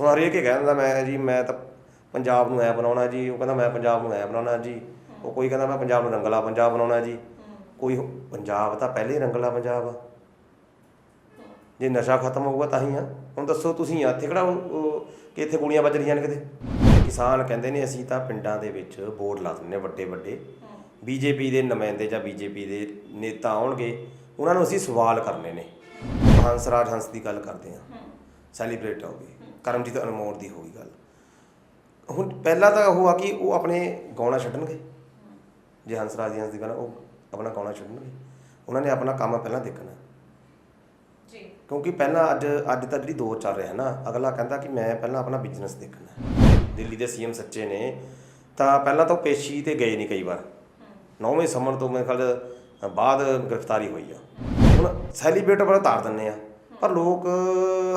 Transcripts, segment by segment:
ਹੁਣ ਹਰੇਕ ਹੀ ਕਹਿੰਦਾ ਮੈਂ ਜੀ ਮੈਂ ਤਾਂ ਪੰਜਾਬ ਨੂੰ ਐ ਬਣਾਉਣਾ ਜੀ ਉਹ ਕਹਿੰਦਾ ਮੈਂ ਪੰਜਾਬ ਨੂੰ ਐ ਬਣਾਉਣਾ ਜੀ। ਉਹ ਕੋਈ ਕਹਿੰਦਾ ਮੈਂ ਪੰਜਾਬ ਨੂੰ ਰੰਗਲਾ ਪੰਜਾਬ ਬਣਾਉਣਾ ਜੀ। ਕੋਈ ਪੰਜਾਬ ਤਾਂ ਪਹਿਲੇ ਹੀ ਰੰਗਲਾ ਪੰਜਾਬ ਆ। ਜੇ ਨਸ਼ਾ ਖਤਮ ਹੋਊਗਾ ਤਾਂ ਹੀ ਆ। ਹੁਣ ਦੱਸੋ ਤੁਸੀਂ ਆ ਇੱਥੇ ਕਿਹੜਾ ਕਿ ਇੱਥੇ ਗੋਲੀਆਂ ਵੱਜ ਰਹੀਆਂ ਨੇ ਕਿਤੇ? ਕਿਸਾਨ ਕਹਿੰਦੇ ਨੇ ਅਸੀਂ ਤਾਂ ਪਿੰਡਾਂ ਦੇ ਵਿੱਚ ਬੋਰਡ ਲਾ ਦਿੰਦੇ ਨੇ ਵੱਡੇ ਵੱਡੇ। ਬੀਜੇਪੀ ਦੇ ਨੁਮਾਇੰਦੇ ਜਾਂ ਬੀਜੇਪੀ ਦੇ ਨੇਤਾ ਆਉਣਗੇ ਉਹਨਾਂ ਨੂੰ ਅਸੀਂ ਸਵਾਲ ਕਰਨੇ ਨੇ। ਹੰਸਰਾਜ ਹੰਸ ਦੀ ਗੱਲ ਕਰਦੇ ਆ ਸੈਲੀਬ੍ਰੇਟ ਹੋ ਗਈ ਕਰਮਜੀਤ ਅਨਮੋਲ ਦੀ ਹੋ ਗਈ ਗੱਲ। ਹੁਣ ਪਹਿਲਾਂ ਤਾਂ ਉਹ ਆ ਕਿ ਉਹ ਆਪਣੇ ਗਾਉਣਾ ਛੱਡਣਗੇ। ਜੇ ਹੰਸਰਾਜ ਦੀ ਹੰਸ ਦੀ ਗੱਲ ਉਹ ਆਪਣਾ ਗਾਉਣਾ ਛੱਡਣਗੇ। ਉਹਨਾਂ ਨੇ ਆਪਣਾ ਕੰਮ ਪਹਿਲਾਂ ਦੇਖਣਾ। ਜੀ। ਕਿਉਂਕਿ ਪਹਿਲਾਂ ਅੱਜ ਅੱਜ ਤਾਂ ਜਿਹੜੀ ਦੌਰ ਚੱਲ ਰਿਹਾ ਨਾ ਅਗਲਾ ਕਹਿੰਦਾ ਕਿ ਮੈਂ ਪਹਿਲਾਂ ਆਪਣਾ ਬਿਜ਼ਨਸ ਦੇਖਣਾ। ਦਿੱਲੀ ਦੇ ਸੀਐਮ ਸੱਚੇ ਨੇ ਤਾਂ ਪਹਿਲਾਂ ਤਾਂ ਉਹ ਪੇਸ਼ੀ ਤੇ ਗਏ ਨਹੀਂ ਕਈ ਵਾਰ। ਨੌਵੇਂ ਸਮਨ ਤੋਂ ਮੇਰੇ ਖਿਆਲ ਬਾਅਦ ਗ੍ਰਿਫਤਾਰੀ ਹੋਈ ਆ। ਹੁਣ ਸੈਲੀਬ੍ਰੇਟ ਵਾਲਾ ਤਾਰ ਦਿੰਨੇ ਆ। ਪਰ ਲੋਕ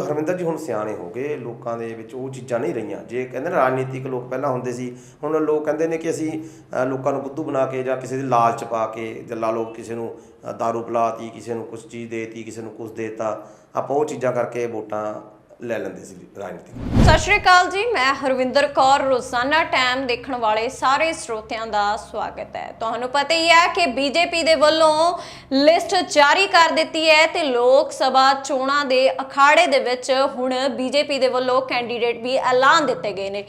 ਹਰਮਿੰਦਰ ਜੀ ਹੁਣ ਸਿਆਣੇ ਹੋ ਗਏ ਲੋਕਾਂ ਦੇ ਵਿੱਚ ਉਹ ਚੀਜ਼ਾਂ ਨਹੀਂ ਰਹੀਆਂ। ਜੇ ਕਹਿੰਦੇ ਨਾ ਰਾਜਨੀਤਿਕ ਲੋਕ ਪਹਿਲਾਂ ਹੁੰਦੇ ਸੀ ਹੁਣ ਲੋਕ ਕਹਿੰਦੇ ਨੇ ਕਿ ਅਸੀਂ ਲੋਕਾਂ ਨੂੰ ਬੁੱਧੂ ਬਣਾ ਕੇ ਜਾਂ ਕਿਸੇ ਦੇ ਲਾਲਚ ਪਾ ਕੇ ਜਾਂ ਲਾ ਲਓ ਕਿਸੇ ਨੂੰ ਅ, ਦਾਰੂ ਪਿਲਾਤੀ ਕਿਸੇ ਨੂੰ ਕੁਝ ਚੀਜ਼ ਦੇਤੀ ਕਿਸੇ ਨੂੰ ਕੁਝ ਦੇਤਾ ਆਪਾਂ ਉਹ ਚੀਜ਼ਾਂ ਕਰਕੇ ਵੋਟਾਂ ਲੈ ਲੈਂਦੇ ਸੀ ਰਾਜਨੀਤਿਕ। ਸਤਿ ਸ਼੍ਰੀ ਅਕਾਲ ਜੀ, ਮੈਂ ਹਰਵਿੰਦਰ ਕੌਰ, ਰੋਜ਼ਾਨਾ ਟਾਈਮ ਦੇਖਣ ਵਾਲੇ ਸਾਰੇ ਸਰੋਤਿਆਂ ਦਾ ਸਵਾਗਤ ਹੈ। ਤੁਹਾਨੂੰ ਪਤਾ ਹੀ ਹੈ ਕਿ ਬੀਜੇਪੀ ਦੇ ਵੱਲੋਂ ਲਿਸਟ ਜਾਰੀ ਕਰ ਦਿੱਤੀ ਹੈ ਤੇ ਲੋਕ ਸਭਾ ਚੋਣਾਂ ਦੇ ਅਖਾੜੇ ਦੇ ਵਿੱਚ ਹੁਣ ਬੀਜੇਪੀ ਦੇ ਵੱਲੋਂ ਕੈਂਡੀਡੇਟ ਵੀ ਐਲਾਨ ਦਿੱਤੇ ਗਏ ਨੇ।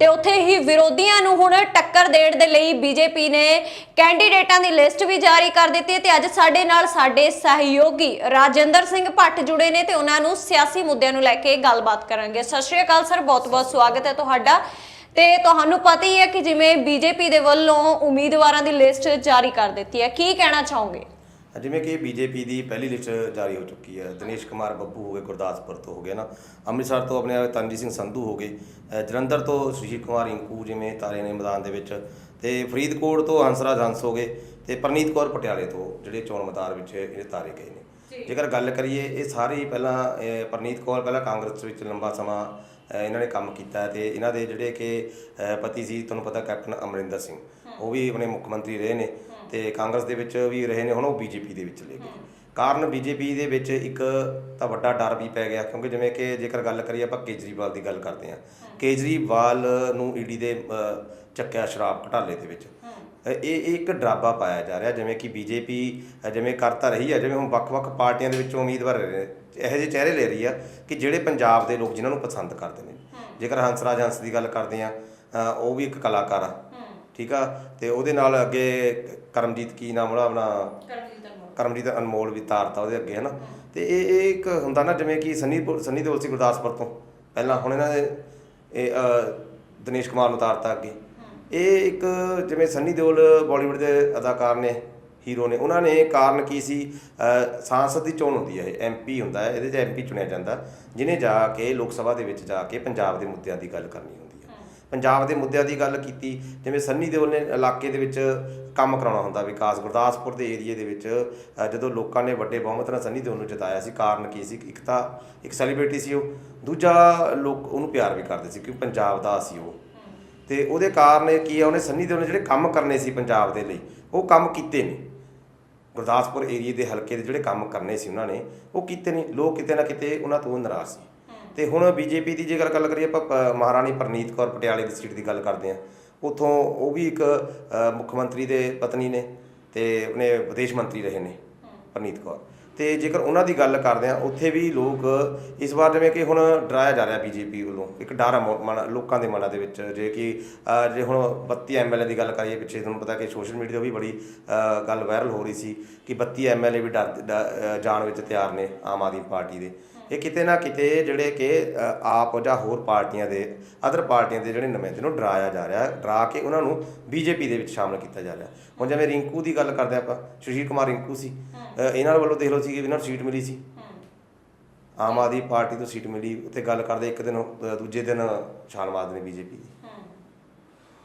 ਤੇ ਉੱਥੇ ਹੀ ਵਿਰੋਧੀਆਂ ਨੂੰ ਹੁਣ ਟੱਕਰ ਦੇਣ ਦੇ ਲਈ ਬੀਜੇਪੀ ਨੇ ਕੈਂਡੀਡੇਟਾਂ ਦੀ ਲਿਸਟ ਵੀ ਜਾਰੀ ਕਰ ਦਿੱਤੀ ਹੈ ਤੇ ਅੱਜ ਸਾਡੇ ਨਾਲ ਸਾਡੇ ਸਹਿਯੋਗੀ ਰਾਜਿੰਦਰ ਸਿੰਘ ਭੱਟ ਜੁੜੇ ਨੇ ਤੇ ਉਹਨਾਂ ਨੂੰ ਸਿਆਸੀ ਮੁੱਦਿਆਂ ਨੂੰ ਲੈ ਕੇ ਗੱਲਬਾਤ ਕਰਾਂਗੇ। ਸਤਿ ਸ਼੍ਰੀ ਅਕਾਲ ਸਰ ਬਹੁਤ-ਬਹੁਤ ਸਵਾਗਤ ਹੈ ਤੁਹਾਡਾ। ਤੇ ਤੁਹਾਨੂੰ ਪਤਾ ਹੀ ਹੈ ਕਿ ਜਿਵੇਂ ਬੀਜੇਪੀ ਦੇ ਵੱਲੋਂ ਉਮੀਦਵਾਰਾਂ ਦੀ ਲਿਸਟ ਜਾਰੀ ਕਰ ਦਿੱਤੀ ਹੈ। ਕੀ ਕਹਿਣਾ ਚਾਹੋਗੇ? ਜਿਵੇਂ ਕਿ ਬੀਜੇਪੀ ਦੀ ਪਹਿਲੀ ਲਿਸਟ ਜਾਰੀ ਹੋ ਚੁੱਕੀ ਹੈ। ਦਿਨੇਸ਼ ਕੁਮਾਰ ਬੱਬੂ ਹੋ ਗਏ ਗੁਰਦਾਸਪੁਰ ਤੋਂ ਹੋ ਗਏ ਨਾ ਅੰਮ੍ਰਿਤਸਰ ਤੋਂ ਆਪਣੇ ਤਨਜੀਤ ਸਿੰਘ ਸੰਧੂ ਹੋ ਗਏ ਜਲੰਧਰ ਤੋਂ ਸੁਸ਼ੀਲ ਕੁਮਾਰ ਇੰਕੂ ਜਿਵੇਂ ਤਾਰੇ ਨੇ ਮੈਦਾਨ ਦੇ ਵਿੱਚ ਤੇ ਫਰੀਦਕੋਟ ਤੋਂ ਹੰਸਰਾਜ ਹੰਸ ਹੋ ਗਏ ਤੇ ਪ੍ਰਨੀਤ ਕੌਰ ਪਟਿਆਲੇ ਤੋਂ ਜਿਹੜੇ ਚੋਣ ਮੈਦਾਨ ਵਿੱਚ ਇਹ ਤਾਰੇ ਗਏ ਨੇ। ਜੇਕਰ ਗੱਲ ਕਰੀਏ ਇਹ ਸਾਰੇ ਪਹਿਲਾਂ ਪ੍ਰਨੀਤ ਕੌਰ ਪਹਿਲਾਂ ਕਾਂਗਰਸ ਵਿੱਚ ਲੰਬਾ ਸਮਾਂ ਇਹਨਾਂ ਨੇ ਕੰਮ ਕੀਤਾ ਤੇ ਇਹਨਾਂ ਦੇ ਜਿਹੜੇ ਕਿ ਪਤੀ ਸੀ ਤੁਹਾਨੂੰ ਪਤਾ ਕੈਪਟਨ ਅਮਰਿੰਦਰ ਸਿੰਘ ਉਹ ਵੀ ਆਪਣੇ ਮੁੱਖ ਮੰਤਰੀ ਰਹੇ ਨੇ। ਤੇ ਕਾਂਗਰਸ ਦੇ ਵਿੱਚ ਵੀ ਰਹੇ ਨੇ, ਹੁਣ ਉਹ ਬੀਜੇਪੀ ਦੇ ਵਿੱਚ ਲੈ ਗਏ। ਕਾਰਨ ਬੀਜੇਪੀ ਦੇ ਵਿੱਚ ਇੱਕ ਤਾਂ ਵੱਡਾ ਡਰ ਵੀ ਪੈ ਗਿਆ, ਕਿਉਂਕਿ ਜਿਵੇਂ ਕਿ ਜੇਕਰ ਗੱਲ ਕਰੀਏ ਆਪਾਂ ਕੇਜਰੀਵਾਲ ਦੀ ਗੱਲ ਕਰਦੇ ਹਾਂ। ਕੇਜਰੀਵਾਲ ਨੂੰ ਈਡੀ ਦੇ ਚੱਕਿਆ ਸ਼ਰਾਬ ਘਟਾਲੇ ਦੇ ਵਿੱਚ। ਇਹ ਇਹ ਇੱਕ ਡਰਾਬਾ ਪਾਇਆ ਜਾ ਰਿਹਾ, ਜਿਵੇਂ ਕਿ ਬੀਜੇਪੀ ਜਿਵੇਂ ਕਰਤਾ ਰਹੀ ਹੈ ਜਿਵੇਂ ਹੁਣ ਵੱਖ-ਵੱਖ ਪਾਰਟੀਆਂ ਦੇ ਵਿੱਚੋਂ ਉਮੀਦਵਾਰ ਇਹੋ ਜਿਹੇ ਚਿਹਰੇ ਲੈ ਰਹੀ ਆ ਕਿ ਜਿਹੜੇ ਪੰਜਾਬ ਦੇ ਲੋਕ ਜਿਨ੍ਹਾਂ ਨੂੰ ਪਸੰਦ ਕਰਦੇ ਨੇ। ਜੇਕਰ ਹੰਸਰਾਜ ਹੰਸ ਦੀ ਗੱਲ ਕਰਦੇ ਆ ਉਹ ਵੀ ਇੱਕ ਕਲਾਕਾਰ ਆ। ਠੀਕ ਆ? ਤੇ ਉਹਦੇ ਨਾਲ ਅੱਗੇ ਕਰਮਜੀਤ ਕੀ ਨਾਮ ਉਹਦਾ ਆਪਣਾ? ਕਰਮਜੀਤ ਅਨਮੋਲ। ਵੀ ਤਾਰਤਾ ਉਹਦੇ ਅੱਗੇ ਹਨਾ? ਤੇ ਇਹ ਇਹ ਇੱਕ ਹੁੰਦਾ ਨਾ ਜਿਵੇਂ ਕਿ ਸੰਨੀ ਸੰਨੀ ਦਿਓਲ ਸੀ ਗੁਰਦਾਸਪੁਰ ਤੋਂ। ਪਹਿਲਾਂ ਹੁਣ ਇਹਨਾਂ ਦੇ ਇਹ ਦਿਨੇਸ਼ ਕੁਮਾਰ ਨੂੰ ਤਾਰਤਾ ਅੱਗੇ। ਇਹ ਇੱਕ ਜਿਵੇਂ ਸੰਨੀ ਦਿਓਲ ਬਾਲੀਵੁੱਡ ਦੇ ਅਦਾਕਾਰ ਨੇ ਹੀਰੋ ਨੇ ਉਹਨਾਂ ਨੇ ਕਾਰਨ ਕੀ ਸੀ? ਸਾਂਸਦ ਦੀ ਚੋਣ ਹੁੰਦੀ ਹੈ ਇਹ ਐਮਪੀ ਹੁੰਦਾ ਹੈ ਇਹਦੇ 'ਚ ਐਮਪੀ ਚੁਣਿਆ ਜਾਂਦਾ। ਜਿਹਨੇ ਜਾ ਕੇ ਲੋਕ ਸਭਾ ਦੇ ਵਿੱਚ ਜਾ ਕੇ ਪੰਜਾਬ ਦੇ ਮੁੱਦਿਆਂ ਦੀ ਗੱਲ ਕਰਨੀ ਹੁੰਦੀ ਪੰਜਾਬ ਦੇ ਮੁੱਦਿਆਂ ਦੀ ਗੱਲ ਕੀਤੀ, ਜਿਵੇਂ ਸੰਨੀ ਦਿਓਲ ਨੇ ਇਲਾਕੇ ਦੇ ਵਿੱਚ ਕੰਮ ਕਰਾਉਣਾ ਹੁੰਦਾ ਵਿਕਾਸ, ਗੁਰਦਾਸਪੁਰ ਦੇ ਏਰੀਏ ਦੇ ਵਿੱਚ ਜਦੋਂ ਲੋਕਾਂ ਨੇ ਵੱਡੇ ਬਹੁਮਤ ਨਾਲ ਸੰਨੀ ਦਿਓਲ ਨੂੰ ਜਿਤਾਇਆ ਸੀ, ਕਾਰਨ ਕੀ ਸੀ? ਇੱਕ ਤਾਂ ਇੱਕ ਸੈਲੀਬ੍ਰਿਟੀ ਸੀ ਉਹ, ਦੂਜਾ ਲੋਕ ਉਹਨੂੰ ਪਿਆਰ ਵੀ ਕਰਦੇ ਸੀ, ਕਿਉਂਕਿ ਪੰਜਾਬ ਦਾ ਸੀ ਉਹ। ਤੇ ਉਹਦੇ ਕਾਰਨ ਇਹ ਕੀ ਆ, ਉਹਨੇ ਸੰਨੀ ਦਿਓਲ ਨੇ ਜਿਹੜੇ ਕੰਮ ਕਰਨੇ ਸੀ ਪੰਜਾਬ ਦੇ ਲਈ, ਉਹ ਕੰਮ ਕੀਤੇ ਨੇ ਗੁਰਦਾਸਪੁਰ ਏਰੀਏ ਦੇ ਹਲਕੇ ਦੇ ਜਿਹੜੇ ਕੰਮ ਕਰਨੇ ਸੀ ਉਹਨਾਂ ਨੇ, ਉਹ ਕੀਤੇ ਨਹੀਂ। ਲੋਕ ਕਿਤੇ ਨਾ ਕਿਤੇ ਉਹਨਾਂ ਤੋਂ ਨਾਰਾਜ਼ ਸੀ। ਤੇ ਹੁਣ ਬੀਜੇਪੀ ਦੀ ਜੇਕਰ ਗੱਲ ਕਰੀਏ ਆਪਾਂ ਪ- ਮਹਾਰਾਣੀ ਪ੍ਰਨੀਤ ਕੌਰ ਪਟਿਆਲੇ ਦੀ ਸੀਟ ਦੀ ਗੱਲ ਕਰਦੇ ਆ ਉਥੋਂ ਉਹ ਵੀ ਇੱਕ ਮੁੱਖ ਮੰਤਰੀ ਦੇ ਪਤਨੀ ਨੇ ਤੇ ਉਹਨੇ ਵਿਦੇਸ਼ ਮੰਤਰੀ ਰਹੇ ਨੇ ਪ੍ਰਨੀਤ ਕੌਰ। ਤੇ ਜੇਕਰ ਉਹਨਾਂ ਦੀ ਗੱਲ ਕਰਦੇ ਆ ਉੱਥੇ ਵੀ ਲੋਕ ਇਸ ਵਾਰ ਜਿਵੇਂ ਕਿ ਹੁਣ ਡਰਾਇਆ ਜਾ ਰਿਹਾ ਬੀਜੇਪੀ ਵੱਲੋਂ, ਇੱਕ ਡਰ ਮਨ, ਲੋਕਾਂ ਦੇ ਮਨਾਂ ਦੇ ਵਿੱਚ, ਜੇ ਕਿ ਜੇ ਹੁਣ 32 ਐਮਐਲਏ ਦੀ ਗੱਲ ਕਰੀਏ, ਪਿੱਛੇ ਤੁਹਾਨੂੰ ਪਤਾ ਕਿ ਸੋਸ਼ਲ ਮੀਡੀਆ 'ਤੇ ਵੀ ਬੜੀ ਗੱਲ ਵਾਇਰਲ ਹੋ ਰਹੀ ਸੀ ਕਿ 32 ਐਮਐਲਏ ਵੀ ਡਰ, ਡ- ਜਾਣ ਵਿੱਚ ਤਿਆਰ ਨੇ ਆਮ ਆਦਮੀ ਪਾਰਟੀ ਦੇ। ਇਹ ਕਿਤੇ ਨਾ ਕਿਤੇ ਜਿਹੜੇ ਕਿ ਆਪ ਜਾਂ ਹੋਰ ਪਾਰਟੀਆਂ ਦੇ ਅਦਰ ਪਾਰਟੀਆਂ ਦੇ ਜਿਹੜੇ ਨੁਮਾਇੰਦੇ ਨੂੰ ਡਰਾਇਆ ਜਾ ਰਿਹਾ, ਡਰਾ ਕੇ ਉਹਨਾਂ ਨੂੰ ਬੀਜੇਪੀ ਦੇ ਵਿੱਚ ਸ਼ਾਮਲ ਕੀਤਾ ਜਾ ਰਿਹਾ। ਹੁਣ ਜਿਵੇਂ ਰਿੰਕੂ ਦੀ ਗੱਲ ਕਰਦੇ ਆਪਾਂ, ਸੁਸ਼ੀਲ ਕੁਮਾਰ ਰਿੰਕੂ ਸੀ। ਇਹਨਾਂ ਵੱਲੋਂ ਦੇਖ ਲਓ ਸੀ ਕਿ ਇਹਨਾਂ ਨੂੰ ਸੀਟ ਮਿਲੀ ਸੀ। ਆਮ ਆਦਮੀ ਪਾਰਟੀ ਤੋਂ ਸੀਟ ਮਿਲੀ, ਉੱਥੇ ਗੱਲ ਕਰਦੇ ਇੱਕ ਦਿਨ ਦੂਜੇ ਦਿਨ ਛਾਲ ਮਾਰਦੇ ਨੇ ਬੀਜੇਪੀ ਦੀ।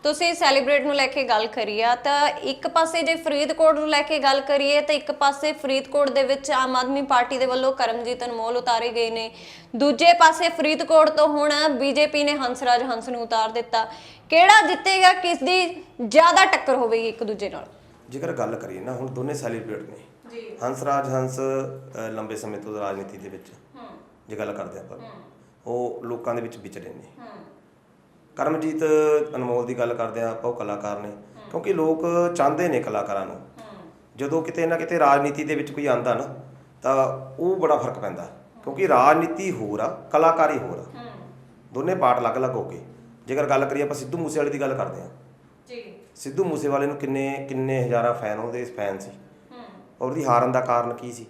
ਤੁਸੀਂ ਸੈਲੀਬ੍ਰੇਟ ਨੂੰ ਲੈ ਕੇ ਗੱਲ ਕਰੀ ਆ ਤਾਂ ਇੱਕ ਪਾਸੇ ਜੇ ਫਰੀਦਕੋਟ ਨੂੰ ਲੈ ਕੇ ਗੱਲ ਕਰੀਏ ਤਾਂ ਇੱਕ ਪਾਸੇ ਫਰੀਦਕੋਟ ਦੇ ਵਿੱਚ ਆਮ ਆਦਮੀ ਪਾਰਟੀ ਦੇ ਵੱਲੋਂ ਕਰਮਜੀਤ ਅਨਮੋਲ ਉਤਾਰੇ ਗਏ ਨੇ। ਦੂਜੇ ਪਾਸੇ ਫਰੀਦਕੋਟ ਤੋਂ ਹੁਣ ਬੀਜੇਪੀ ਨੇ ਹੰਸਰਾਜ ਹੰਸ ਨੂੰ ਉਤਾਰ ਦਿੱਤਾ। ਕਿਹੜਾ ਜਿੱਤੇਗਾ ਕਿਸ ਦੀ ਜ਼ਿਆਦਾ ਟੱਕਰ ਹੋਵੇਗੀ ਇੱਕ ਦੂਜੇ ਨਾਲ? ਜੇਕਰ ਗੱਲ ਕਰੀਏ ਨਾ ਹੁਣ ਦੋਨੇ ਸੈਲੀਬ੍ਰੇਟ ਨੇ। ਜੀ। ਹੰਸਰਾਜ ਹੰਸ ਲੰਬੇ ਸਮੇਂ ਤੋਂ ਰਾਜਨੀਤੀ ਦੇ ਵਿੱਚ। ਜੇ ਗੱਲ ਕਰਦੇ ਆਪਾਂ। ਉਹ ਲੋਕਾਂ ਦੇ ਵਿੱਚ ਵਿਚਰੇ ਨੇ। ਹੂੰ। ਕਰਮਜੀਤ ਅਨਮੋਲ ਦੀ ਗੱਲ ਕਰਦੇ ਆ ਆਪਾਂ ਉਹ ਕਲਾਕਾਰ ਨੇ। ਕਿਉਂਕਿ ਲੋਕ ਚਾਹੁੰਦੇ ਨੇ ਕਲਾਕਾਰਾਂ ਨੂੰ। ਜਦੋਂ ਕਿਤੇ ਨਾ ਕਿਤੇ ਰਾਜਨੀਤੀ ਦੇ ਵਿੱਚ ਕੋਈ ਆਂਦਾ ਨਾ ਤਾਂ ਉਹ ਬੜਾ ਫ਼ਰਕ ਪੈਂਦਾ। ਕਿਉਂਕਿ ਰਾਜਨੀਤੀ ਹੋਰ ਆ ਕਲਾਕਾਰੀ ਹੋਰ ਆ। ਦੋਨੇ ਪਾਰਟ ਅਲੱਗ-ਅਲੱਗ ਹੋ ਗਏ। ਜੇਕਰ ਗੱਲ ਕਰੀਏ ਆਪਾਂ ਸਿੱਧੂ ਮੂਸੇਵਾਲੇ ਦੀ ਗੱਲ ਕਰਦੇ ਆ। ਜੀ। ਸਿੱਧੂ ਮੂਸੇਵਾਲੇ ਨੂੰ ਕਿੰਨੇ ਕਿੰਨੇ ਹਜ਼ਾਰਾਂ ਫੈਨ ਉਹਦੇ ਫੈਨ ਸੀ। ਹੂੰ ਔਰ ਉਹਦੀ ਹਾਰਨ ਦਾ ਕਾਰਨ ਕੀ ਸੀ?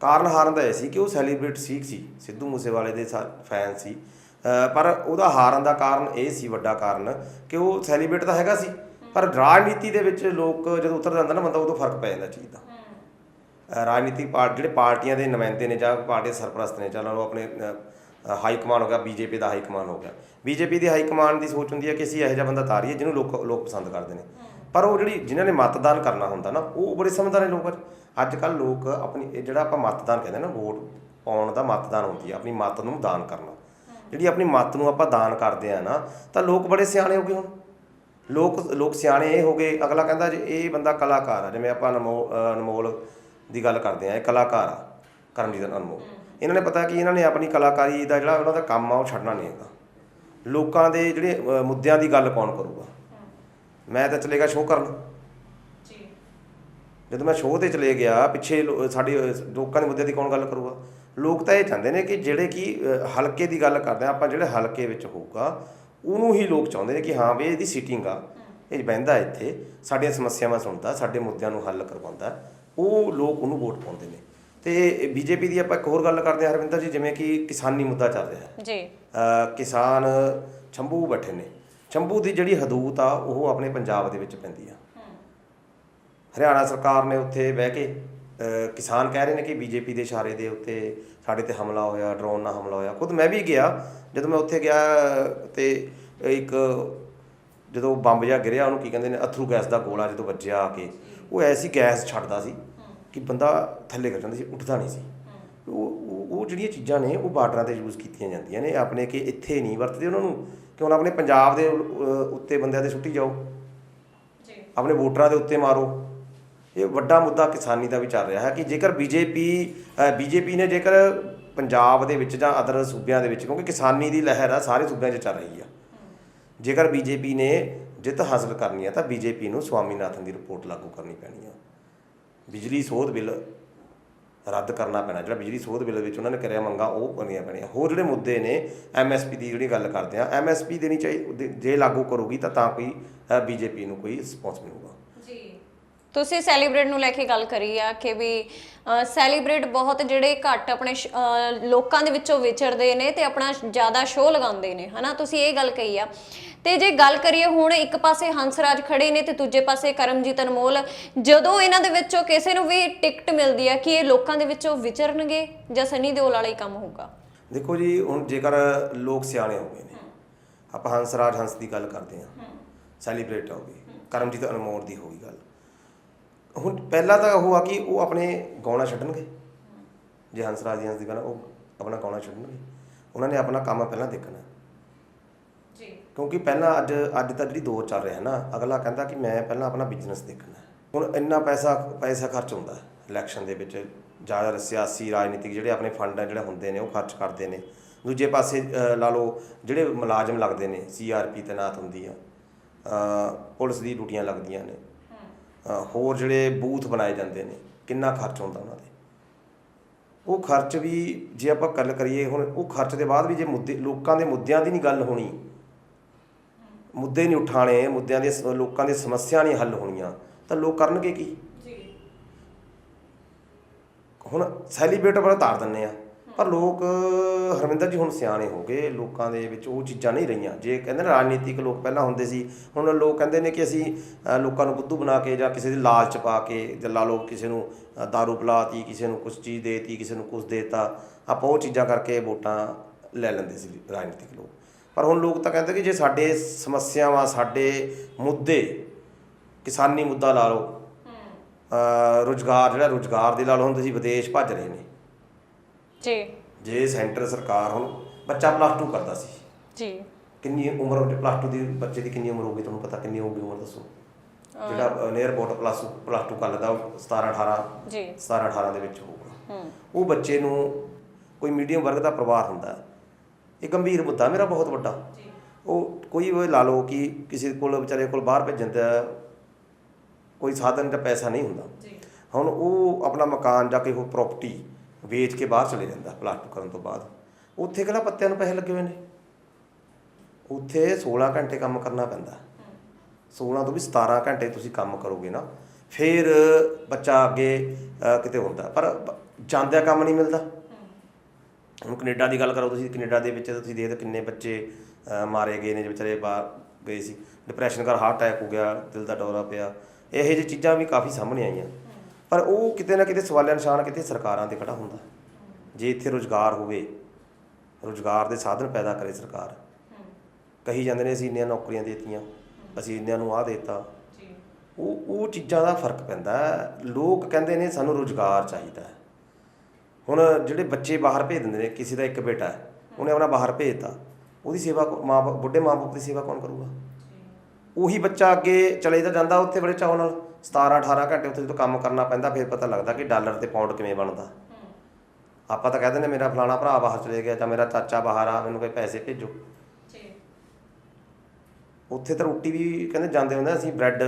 ਕਾਰਨ ਹਾਰਨ ਦਾ ਇਹ ਸੀ ਕਿ ਉਹ ਸੈਲੀਬ੍ਰਿਟ ਸੀ ਸੀ। ਸਿੱਧੂ ਮੂਸੇਵਾਲੇ ਦੇ ਫੈਨ ਸੀ। ਪਰ ਉਹਦਾ ਹਾਰਨ ਦਾ ਕਾਰਨ ਇਹ ਸੀ, ਵੱਡਾ ਕਾਰਨ, ਕਿ ਉਹ ਸੈਲੀਬ੍ਰੇਟ ਤਾਂ ਹੈਗਾ ਸੀ, ਪਰ ਰਾਜਨੀਤੀ ਦੇ ਵਿੱਚ ਲੋਕ ਜਦੋਂ ਉਤਰ ਜਾਂਦਾ ਨਾ ਬੰਦਾ, ਉਦੋਂ ਫ਼ਰਕ ਪੈ ਜਾਂਦਾ ਚੀਜ਼ ਦਾ। ਰਾਜਨੀਤਿਕ ਪਾਰਟੀ ਜਿਹੜੇ ਪਾਰਟੀਆਂ ਦੇ ਨੁਮਾਇੰਦੇ ਨੇ ਜਾਂ ਪਾਰਟੀ ਦੇ ਸਰਪ੍ਰਸਤ ਨੇ ਚਾਹ ਲਓ ਆਪਣੇ ਹਾਈ ਕਮਾਨ ਹੋ ਗਿਆ, ਬੀਜੇਪੀ ਦਾ ਹਾਈ ਕਮਾਨ ਹੋ ਗਿਆ। ਬੀਜੇਪੀ ਦੀ ਹਾਈ ਕਮਾਨ ਦੀ ਸੋਚ ਹੁੰਦੀ ਹੈ ਕਿ ਅਸੀਂ ਇਹੋ ਜਿਹਾ ਬੰਦਾ ਤਾਰੀਏ ਜਿਹਨੂੰ ਲੋਕ ਲੋਕ ਪਸੰਦ ਕਰਦੇ ਨੇ। ਪਰ ਉਹ ਜਿਹੜੀ, ਜਿਨ੍ਹਾਂ ਨੇ ਮਤਦਾਨ ਕਰਨਾ ਹੁੰਦਾ ਨਾ, ਉਹ ਬੜੇ ਸਮਝਦਾਰ ਨੇ ਲੋਕ। ਅੱਜ ਕੱਲ ਲੋਕ ਆਪਣੀ, ਇਹ ਜਿਹੜਾ ਆਪਾਂ ਮਤਦਾਨ ਕਹਿੰਦੇ ਨਾ, ਵੋਟ ਪਾਉਣ ਦਾ ਮਤਦਾਨ ਹੁੰਦੀ ਹੈ, ਆਪਣੀ ਮਤ ਨੂੰ ਦਾਨ ਕਰਨਾ। ਜਿਹੜੀ ਆਪਣੀ ਮਤ ਨੂੰ ਆਪਾਂ ਦਾਨ ਕਰਦੇ ਆ ਨਾ ਤਾਂ ਲੋਕ ਬੜੇ ਸਿਆਣੇ ਹੋ ਗਏ ਹੁਣ। ਲੋਕ ਲੋਕ ਸਿਆਣੇ ਇਹ ਹੋ ਗਏ ਅਗਲਾ ਕਹਿੰਦਾ ਜੇ ਇਹ ਬੰਦਾ ਕਲਾਕਾਰ ਆ ਜਿਵੇਂ ਆਪਾਂ ਅਨਮੋਲ ਦੀ ਗੱਲ ਕਰਦੇ ਆ ਇਹ ਕਲਾਕਾਰ ਆ ਕਰਮਜੀਤ ਅਨਮੋਲ। ਇਹਨਾਂ ਨੇ ਪਤਾ ਕਿ ਇਹਨਾਂ ਨੇ ਆਪਣੀ ਕਲਾਕਾਰੀ ਦਾ ਜਿਹੜਾ ਉਹਨਾਂ ਦਾ ਕੰਮ ਆ ਉਹ ਛੱਡਣਾ ਨਹੀਂ ਹੈਗਾ। ਲੋਕਾਂ ਦੇ ਜਿਹੜੇ ਮੁੱਦਿਆਂ ਦੀ ਗੱਲ ਕੌਣ ਕਰੂਗਾ? ਮੈਂ ਤਾਂ ਚਲੇਗਾ ਸ਼ੋਅ ਕਰਨ। ਜੀ। ਜਦੋਂ ਮੈਂ ਸ਼ੋਅ ਤੇ ਚਲੇ ਗਿਆ ਪਿੱਛੇ ਸਾਡੇ ਲੋਕਾਂ ਦੇ ਮੁੱਦਿਆਂ ਦੀ ਕੌਣ ਗੱਲ ਕਰੂਗਾ? ਲੋਕ ਤਾਂ ਇਹ ਚਾਹੁੰਦੇ ਨੇ ਕਿ ਜਿਹੜੇ ਕਿ ਹਲਕੇ ਦੀ ਗੱਲ ਕਰਦੇ ਆ ਆਪਾਂ ਜਿਹੜੇ ਹਲਕੇ ਵਿੱਚ ਹੋਊਗਾ ਉਹਨੂੰ ਹੀ ਲੋਕ ਚਾਹੁੰਦੇ ਨੇ ਕਿ ਹਾਂ ਵੀ ਇਹਦੀ ਸੀਟਿੰਗ ਆ ਇਹ ਬਹਿੰਦਾ ਇੱਥੇ ਸਾਡੀਆਂ ਸਮੱਸਿਆਵਾਂ ਸੁਣਦਾ ਸਾਡੇ ਮੁੱਦਿਆਂ ਨੂੰ ਹੱਲ ਕਰਵਾਉਂਦਾ ਉਹ ਲੋਕ ਉਹਨੂੰ ਵੋਟ ਪਾਉਂਦੇ ਨੇ। ਤੇ ਬੀਜੇਪੀ ਦੀ ਆਪਾਂ ਇੱਕ ਹੋਰ ਗੱਲ ਕਰਦੇ ਹਾਂ ਹਰਵਿੰਦਰ ਜੀ ਜਿਵੇਂ ਕਿ ਕਿਸਾਨੀ ਮੁੱਦਾ ਚੱਲ ਰਿਹਾ ਹੈ। ਜੀ। ਕਿਸਾਨ ਚੰਬੂ ਬੈਠੇ ਨੇ। ਚੰਬੂ ਦੀ ਜਿਹੜੀ ਹਦੂਦ ਆ ਉਹ ਆਪਣੇ ਪੰਜਾਬ ਦੇ ਵਿੱਚ ਪੈਂਦੀ ਆ। ਹਰਿਆਣਾ ਸਰਕਾਰ ਨੇ ਉੱਥੇ ਬਹਿ ਕੇ ਕਿਸਾਨ ਕਹਿ ਰਹੇ ਨੇ ਕਿ ਬੀਜੇਪੀ ਦੇ ਇਸ਼ਾਰੇ ਦੇ ਉੱਤੇ ਸਾਡੇ ਤੇ ਹਮਲਾ ਹੋਇਆ ਡਰੋਨ ਨਾਲ ਹਮਲਾ ਹੋਇਆ। ਖੁਦ ਮੈਂ ਵੀ ਗਿਆ ਜਦੋਂ ਮੈਂ ਉੱਥੇ ਗਿਆ ਤੇ ਇੱਕ ਜਦੋਂ ਬੰਬ ਜਿਹਾ ਗਿਰਿਆ ਉਹਨੂੰ ਕੀ ਕਹਿੰਦੇ ਨੇ ਅਥਰੂ ਗੈਸ ਦਾ ਗੋਲਾ ਜਦੋਂ ਵੱਜਿਆ ਆ ਕੇ ਉਹ ਐਸੀ ਗੈਸ ਛੱਡਦਾ ਸੀ ਕਿ ਬੰਦਾ ਥੱਲੇ ਕਰ ਜਾਂਦਾ ਸੀ ਉੱਠਦਾ ਨਹੀਂ ਸੀ। ਉਹ ਉਹ- ਜਿਹੜੀਆਂ ਚੀਜ਼ਾਂ ਨੇ ਉਹ ਬਾਰਡਰਾਂ ਤੇ ਯੂਜ਼ ਕੀਤੀਆਂ ਜਾਂਦੀਆਂ ਨੇ। ਆਪਣੇ ਕਿ ਇੱਥੇ ਨਹੀਂ ਵਰਤਦੇ ਉਹਨਾਂ ਨੂੰ ਕਿ ਹੁਣ ਆਪਣੇ ਪੰਜਾਬ ਦੇ ਉੱਤੇ ਬੰਦਿਆਂ ਦੇ ਸੁੱਟੀ ਜਾਓ। ਜੀ। ਆਪਣੇ ਵੋਟਰਾਂ ਦੇ ਉੱਤੇ ਮਾਰੋ। ਇਹ ਵੱਡਾ ਮੁੱਦਾ ਕਿਸਾਨੀ ਦਾ ਵੀ ਚੱਲ ਰਿਹਾ ਹੈ ਕਿ ਜੇਕਰ ਬੀਜੇਪੀ ਬੀਜੇਪੀ ਨੇ ਜੇਕਰ ਪੰਜਾਬ ਦੇ ਵਿੱਚ ਜਾਂ ਅਦਰ ਸੂਬਿਆਂ ਦੇ ਵਿੱਚ, ਕਿਉਂਕਿ ਕਿਸਾਨੀ ਦੀ ਲਹਿਰ ਆ, ਸਾਰੇ ਸੂਬਿਆਂ 'ਚ ਚੱਲ ਰਹੀ ਆ। ਜੇਕਰ ਬੀਜੇਪੀ ਨੇ ਜਿੱਤ ਹਾਸਲ ਕਰਨੀ ਹੈ ਤਾਂ ਬੀਜੇਪੀ ਨੂੰ ਸਵਾਮੀਨਾਥਨ ਦੀ ਰਿਪੋਰਟ ਲਾਗੂ ਕਰਨੀ ਪੈਣੀ ਆ। ਬਿਜਲੀ ਸੋਧ ਬਿੱਲ ਰੱਦ ਕਰਨਾ ਪੈਣਾ, ਜਿਹੜਾ ਬਿਜਲੀ ਸੋਧ ਬਿੱਲ ਵਿੱਚ ਉਹਨਾਂ ਨੇ ਕਰਿਆ ਮੰਗਾ, ਉਹ ਕਰਨੀਆਂ ਪੈਣੀਆਂ। ਹੋਰ ਜਿਹੜੇ ਮੁੱਦੇ ਨੇ ਐਮਐਸਪੀ ਦੀ ਜਿਹੜੀ ਗੱਲ ਕਰਦੇ ਆ ਐਮਐਸਪੀ ਦੇਣੀ ਚਾਹੀਦੀ ਜੇ ਲਾਗੂ ਕਰੂਗੀ ਤਾਂ ਤਾਂ ਕੋਈ ਬੀਜੇਪੀ ਨੂੰ ਕੋਈ ਰਿਸਪੌਂਸ ਮਿਲੂਗਾ। ਤੁਸੀਂ ਸੈਲੀਬ੍ਰੇਟ ਨੂੰ ਲੈ ਕੇ ਗੱਲ ਕਰੀ ਆ ਕਿ ਵੀ ਸੈਲੀਬ੍ਰੇਟ ਬਹੁਤ ਜਿਹੜੇ ਘੱਟ ਆਪਣੇ ਸ਼- ਅਹ, ਲੋਕਾਂ ਦੇ ਵਿੱਚੋਂ ਵਿਚਰਦੇ ਨੇ ਤੇ ਆਪਣਾ ਜ਼ਿਆਦਾ ਸ਼ੋਅ ਲਗਾਉਂਦੇ ਨੇ ਹਨਾ? ਤੁਸੀਂ ਇਹ ਗੱਲ ਕਹੀ ਆ। ਤੇ ਜੇ ਗੱਲ ਕਰੀਏ ਹੁਣ ਇੱਕ ਪਾਸੇ ਹੰਸਰਾਜ ਖੜੇ ਨੇ ਤੇ ਦੂਜੇ ਪਾਸੇ ਕਰਮਜੀਤ ਅਨਮੋਲ ਜਦੋਂ ਇਹਨਾਂ ਦੇ ਵਿੱਚੋਂ ਕਿਸੇ ਨੂੰ ਵੀ ਟਿਕਟ ਮਿਲਦੀ ਆ ਕਿ ਇਹ ਲੋਕਾਂ ਦੇ ਵਿੱਚੋਂ ਵਿਚਰਨਗੇ ਜਾਂ ਸਨੀ ਦਿਓਲ ਵਾਲਾ ਹੀ ਕੰਮ ਹੋਊਗਾ? ਦੇਖੋ ਜੀ ਹੁਣ ਜੇਕਰ ਲੋਕ ਸਿਆਣੇ ਹੋ ਗਏ ਨੇ ਆਪਾਂ ਹੰਸਰਾਜ ਹੰਸ ਦੀ ਗੱਲ ਕਰਦੇ ਹਾਂ। ਸੈਲੀਬ੍ਰੇਟ ਹੋ ਗਈ ਕਰਮਜੀਤ ਅਨਮੋਲ ਦੀ ਹੋ ਗਈ ਗੱਲ। ਹੁਣ ਪਹਿਲਾਂ ਤਾਂ ਉਹ ਆ ਕਿ ਉਹ ਆਪਣੇ ਗਾਉਣਾ ਛੱਡਣਗੇ। ਜੇ ਹੰਸਰਾਜ ਹੰਸ ਦੀ ਗੱਲ ਉਹ ਆਪਣਾ ਗਾਉਣਾ ਛੱਡਣਗੇ। ਉਹਨਾਂ ਨੇ ਆਪਣਾ ਕੰਮ ਪਹਿਲਾਂ ਦੇਖਣਾ। ਜੀ। ਕਿਉਂਕਿ ਪਹਿਲਾਂ ਅੱਜ ਅੱਜ ਤਾਂ ਜਿਹੜੀ ਦੌਰ ਚੱਲ ਰਿਹਾ ਨਾ ਅਗਲਾ ਕਹਿੰਦਾ ਕਿ ਮੈਂ ਪਹਿਲਾਂ ਆਪਣਾ ਬਿਜ਼ਨਸ ਦੇਖਣਾ। ਹੈ। ਹੁਣ ਇੰਨਾ ਪੈਸਾ ਪੈਸਾ ਖਰਚ ਹੁੰਦਾ ਹੈ ਇਲੈਕਸ਼ਨ ਦੇ ਵਿੱਚ। ਜ਼ਿਆਦਾ ਸਿਆਸੀ ਰਾਜਨੀਤਿਕ ਜਿਹੜੇ ਆਪਣੇ ਫੰਡ ਆ ਜਿਹੜੇ ਹੁੰਦੇ ਨੇ ਉਹ ਖਰਚ ਕਰਦੇ ਨੇ। ਦੂਜੇ ਪਾਸੇ ਲਾ ਲਓ ਜਿਹੜੇ ਮੁਲਾਜ਼ਮ ਲੱਗਦੇ ਨੇ ਸੀਆਰਪੀ ਤੈਨਾਤ ਹੁੰਦੀ ਆ ਪੁਲਿਸ ਦੀ ਡਿਊਟੀਆਂ ਲੱਗਦੀਆਂ ਨੇ। ਹੋਰ ਜਿਹੜੇ ਬੂਥ ਬਣਾਏ ਜਾਂਦੇ ਨੇ ਕਿੰਨਾ ਖਰਚ ਹੁੰਦਾ ਉਹਨਾਂ ਦੇ? ਉਹ ਖਰਚ ਵੀ ਜੇ ਆਪਾਂ ਗੱਲ ਕਰੀਏ ਹੁਣ ਉਹ ਖਰਚ ਦੇ ਬਾਅਦ ਵੀ ਜੇ ਮੁੱਦੇ ਲੋਕਾਂ ਦੇ ਮੁੱਦਿਆਂ ਦੀ ਨਹੀਂ ਗੱਲ ਹੋਣੀ ਮੁੱਦੇ ਨਹੀਂ ਉਠਾਣੇ ਮੁੱਦਿਆਂ ਦੇ ਲੋਕਾਂ ਦੀਆਂ ਸਮੱਸਿਆ ਨਹੀਂ ਹੱਲ ਹੋਣੀਆਂ ਤਾਂ ਲੋਕ ਕਰਨਗੇ ਕੀ? ਜੀ। ਹੁਣ ਸੈਲੀਬ੍ਰੇਟ ਵਾਲਾ ਤਾਰ ਦਿੰਨੇ ਆ ਪਰ ਲੋਕ ਹਰਮਿੰਦਰ ਜੀ ਹੁਣ ਸਿਆਣੇ ਹੋ ਗਏ ਲੋਕਾਂ ਦੇ ਵਿੱਚ ਉਹ ਚੀਜ਼ਾਂ ਨਹੀਂ ਰਹੀਆਂ। ਜੇ ਕਹਿੰਦੇ ਨੇ ਰਾਜਨੀਤਿਕ ਲੋਕ ਪਹਿਲਾਂ ਹੁੰਦੇ ਸੀ ਹੁਣ ਲੋਕ ਕਹਿੰਦੇ ਨੇ ਕਿ ਅਸੀਂ ਲੋਕਾਂ ਨੂੰ ਬੁੱਧੂ ਬਣਾ ਕੇ ਜਾਂ ਕਿਸੇ ਦੀ ਲਾਲਚ ਪਾ ਕੇ ਜਾਂ ਲਾ ਲਓ ਕਿਸੇ ਨੂੰ ਦਾਰੂ ਪਿਲਾਤੀ ਕਿਸੇ ਨੂੰ ਕੁਝ ਚੀਜ਼ ਦੇਤੀ ਕਿਸੇ ਨੂੰ ਕੁਝ ਦੇਤਾ ਆਪਾਂ ਉਹ ਚੀਜ਼ਾਂ ਕਰਕੇ ਵੋਟਾਂ ਲੈ ਲੈਂਦੇ ਸੀ ਰਾਜਨੀਤਿਕ ਲੋਕ। ਪਰ ਹੁਣ ਲੋਕ ਤਾਂ ਕਹਿੰਦੇ ਕਿ ਜੇ ਸਾਡੇ ਸਮੱਸਿਆਵਾਂ ਸਾਡੇ ਮੁੱਦੇ ਕਿਸਾਨੀ ਮੁੱਦਾ ਲਾ ਲਓ ਰੁਜ਼ਗਾਰ ਜਿਹੜਾ ਰੁਜ਼ਗਾਰ ਦੇ ਨਾਲ ਹੁੰਦੇ ਸੀ ਵਿਦੇਸ਼ ਭੱਜ ਰਹੇ ਨੇ। ਜੀ। ਜੇ ਸੈਂਟਰ ਸਰਕਾਰ ਹੁਣ ਬੱਚਾ ਪਲੱਸ 2 ਕਰਦਾ ਸੀ। ਜੀ। ਕਿੰਨੀ ਉਮਰ ਪਲੱਸ 2 ਦੀ ਬੱਚੇ ਦੀ ਕਿੰਨੀ ਉਮਰ ਹੋਊਗੀ ਤੁਹਾਨੂੰ ਪਤਾ ਕਿੰਨੀ ਹੋਊਗੀ ਉਮਰ ਦੱਸੋ। ਜਿਹੜਾ ਨੀਅਰ ਅਬਾਊਟ ਪਲੱਸ ਪਲੱਸ 2 ਕਰ ਲੈਂਦਾ ਉਹ 17 18 ਜੀ। 17 18 ਦੇ ਵਿੱਚ ਹੋਊਗਾ। ਹੂੰ। ਉਹ ਬੱਚੇ ਨੂੰ ਕੋਈ ਮੀਡੀਅਮ ਵਰਗ ਦਾ ਪਰਿਵਾਰ ਹੁੰਦਾ। ਹੈ। ਇਹ ਗੰਭੀਰ ਮੁੱਦਾ ਮੇਰਾ ਬਹੁਤ ਵੱਡਾ। ਉਹ ਕੋਈ ਉਹ ਲਾ ਲਓ ਕਿ ਕਿਸੇ ਕੋਲ ਵਿਚਾਰੇ ਕੋਲ ਬਾਹਰ ਭੇਜਣ ਦਾ ਕੋਈ ਸਾਧਨ ਜਾਂ ਪੈਸਾ ਨਹੀਂ ਹੁੰਦਾ। ਹੁਣ ਉਹ ਆਪਣਾ ਮਕਾਨ ਜਾਂ ਕੋਈ ਹੋਰ ਪ੍ਰਾਪਰਟੀ ਵੇਚ ਕੇ ਬਾਹਰ ਚਲੇ ਜਾਂਦਾ, ਪਲਾਟ ਕਰਨ ਤੋਂ ਬਾਅਦ। ਉੱਥੇ ਕਿਹੜਾ ਪੱਤਿਆਂ ਨੂੰ ਪੈਸੇ ਲੱਗੇ ਹੋਏ ਨੇ? ਉੱਥੇ 16 ਘੰਟੇ ਕੰਮ ਕਰਨਾ ਪੈਂਦਾ। 16 ਤੋਂ ਵੀ 17 ਘੰਟੇ ਤੁਸੀਂ ਕੰਮ ਕਰੋਗੇ ਨਾ, ਫਿਰ ਬੱਚਾ ਅੱਗੇ ਕਿਤੇ ਹੁੰਦਾ। ਪਰ ਜਾਂਦਿਆਂ ਕੰਮ ਨਹੀਂ ਮਿਲਦਾ। ਹੁਣ ਕੈਨੇਡਾ ਦੀ ਗੱਲ ਕਰੋ ਤੁਸੀਂ, ਕੈਨੇਡਾ ਦੇ ਵਿੱਚ ਤੁਸੀਂ ਦੇਖਦੇ ਕਿੰਨੇ ਬੱਚੇ ਮਾਰੇ ਗਏ ਨੇ ਵਿਚਾਰੇ ਬਾਹਰ ਗਏ ਸੀ। ਡਿਪਰੈਸ਼ਨ ਕਰ ਹਾਰਟ ਅਟੈਕ ਹੋ ਗਿਆ, ਦਿਲ ਦਾ ਦੌਰਾ ਪਿਆ। ਇਹੋ ਜਿਹੀ ਚੀਜ਼ਾਂ ਵੀ ਕਾਫੀ ਸਾਹਮਣੇ ਆਈਆਂ। ਪਰ ਉਹ ਕਿਤੇ ਨਾ ਕਿਤੇ ਸਵਾਲਿਆ ਨਿਸ਼ਾਨ ਕਿਤੇ ਸਰਕਾਰਾਂ ਤੇ ਖੜਾ ਹੁੰਦਾ। ਜੇ ਇੱਥੇ ਰੋਜ਼ਗਾਰ ਹੋਵੇ ਰੋਜ਼ਗਾਰ ਦੇ ਸਾਧਨ ਪੈਦਾ ਕਰੇ ਸਰਕਾਰ। ਕਹੀ ਜਾਂਦੇ ਨੇ ਅਸੀਂ ਇੰਨੀਆਂ ਨੌਕਰੀਆਂ ਦੇਤੀਆਂ ਅਸੀਂ ਇੰਨਿਆਂ ਨੂੰ ਆਹ ਦੇਤਾ। ਉਹ ਉਹ ਚੀਜ਼ਾਂ ਦਾ ਫ਼ਰਕ ਪੈਂਦਾ। ਲੋਕ ਕਹਿੰਦੇ ਨੇ ਸਾਨੂੰ ਰੋਜ਼ਗਾਰ ਚਾਹੀਦਾ ਹੁਣ ਜਿਹੜੇ ਬੱਚੇ ਬਾਹਰ ਭੇਜ ਦਿੰਦੇ ਨੇ ਕਿਸੇ ਦਾ ਇੱਕ ਬੇਟਾ ਉਹਨੇ ਆਪਣਾ ਬਾਹਰ ਭੇਜਤਾ ਉਹਦੀ ਸੇਵਾ ਮਾਂ ਬੁੱਢੇ ਮਾਂ ਬਾਪ ਦੀ ਸੇਵਾ ਕੌਣ ਕਰੂਗਾ? ਉਹੀ ਬੱਚਾ ਅੱਗੇ ਚਲੇ ਤਾਂ ਜਾਂਦਾ ਉੱਥੇ ਬੜੇ ਚਾਅ ਨਾਲ। 17 18 ਘੰਟੇ ਉੱਥੇ ਜਦੋਂ ਕੰਮ ਕਰਨਾ ਪੈਂਦਾ ਫਿਰ ਪਤਾ ਲੱਗਦਾ ਕਿ ਡਾਲਰ ਤੇ ਪਾਉਂਡ ਕਿਵੇਂ ਬਣਦਾ। ਆਪਾਂ ਤਾਂ ਕਹਿੰਦੇ ਨੇ ਮੇਰਾ ਫਲਾਣਾ ਭਰਾ ਬਾਹਰ ਚਲੇ ਗਿਆ ਜਾਂ ਮੇਰਾ ਚਾਚਾ ਬਾਹਰ ਆ ਮੈਨੂੰ ਕੋਈ ਪੈਸੇ ਭੇਜੋ। ਉੱਥੇ ਤਾਂ ਰੋਟੀ ਵੀ ਕਹਿੰਦੇ ਜਾਂਦੇ ਹੁੰਦੇ ਅਸੀਂ ਬ੍ਰੈਡ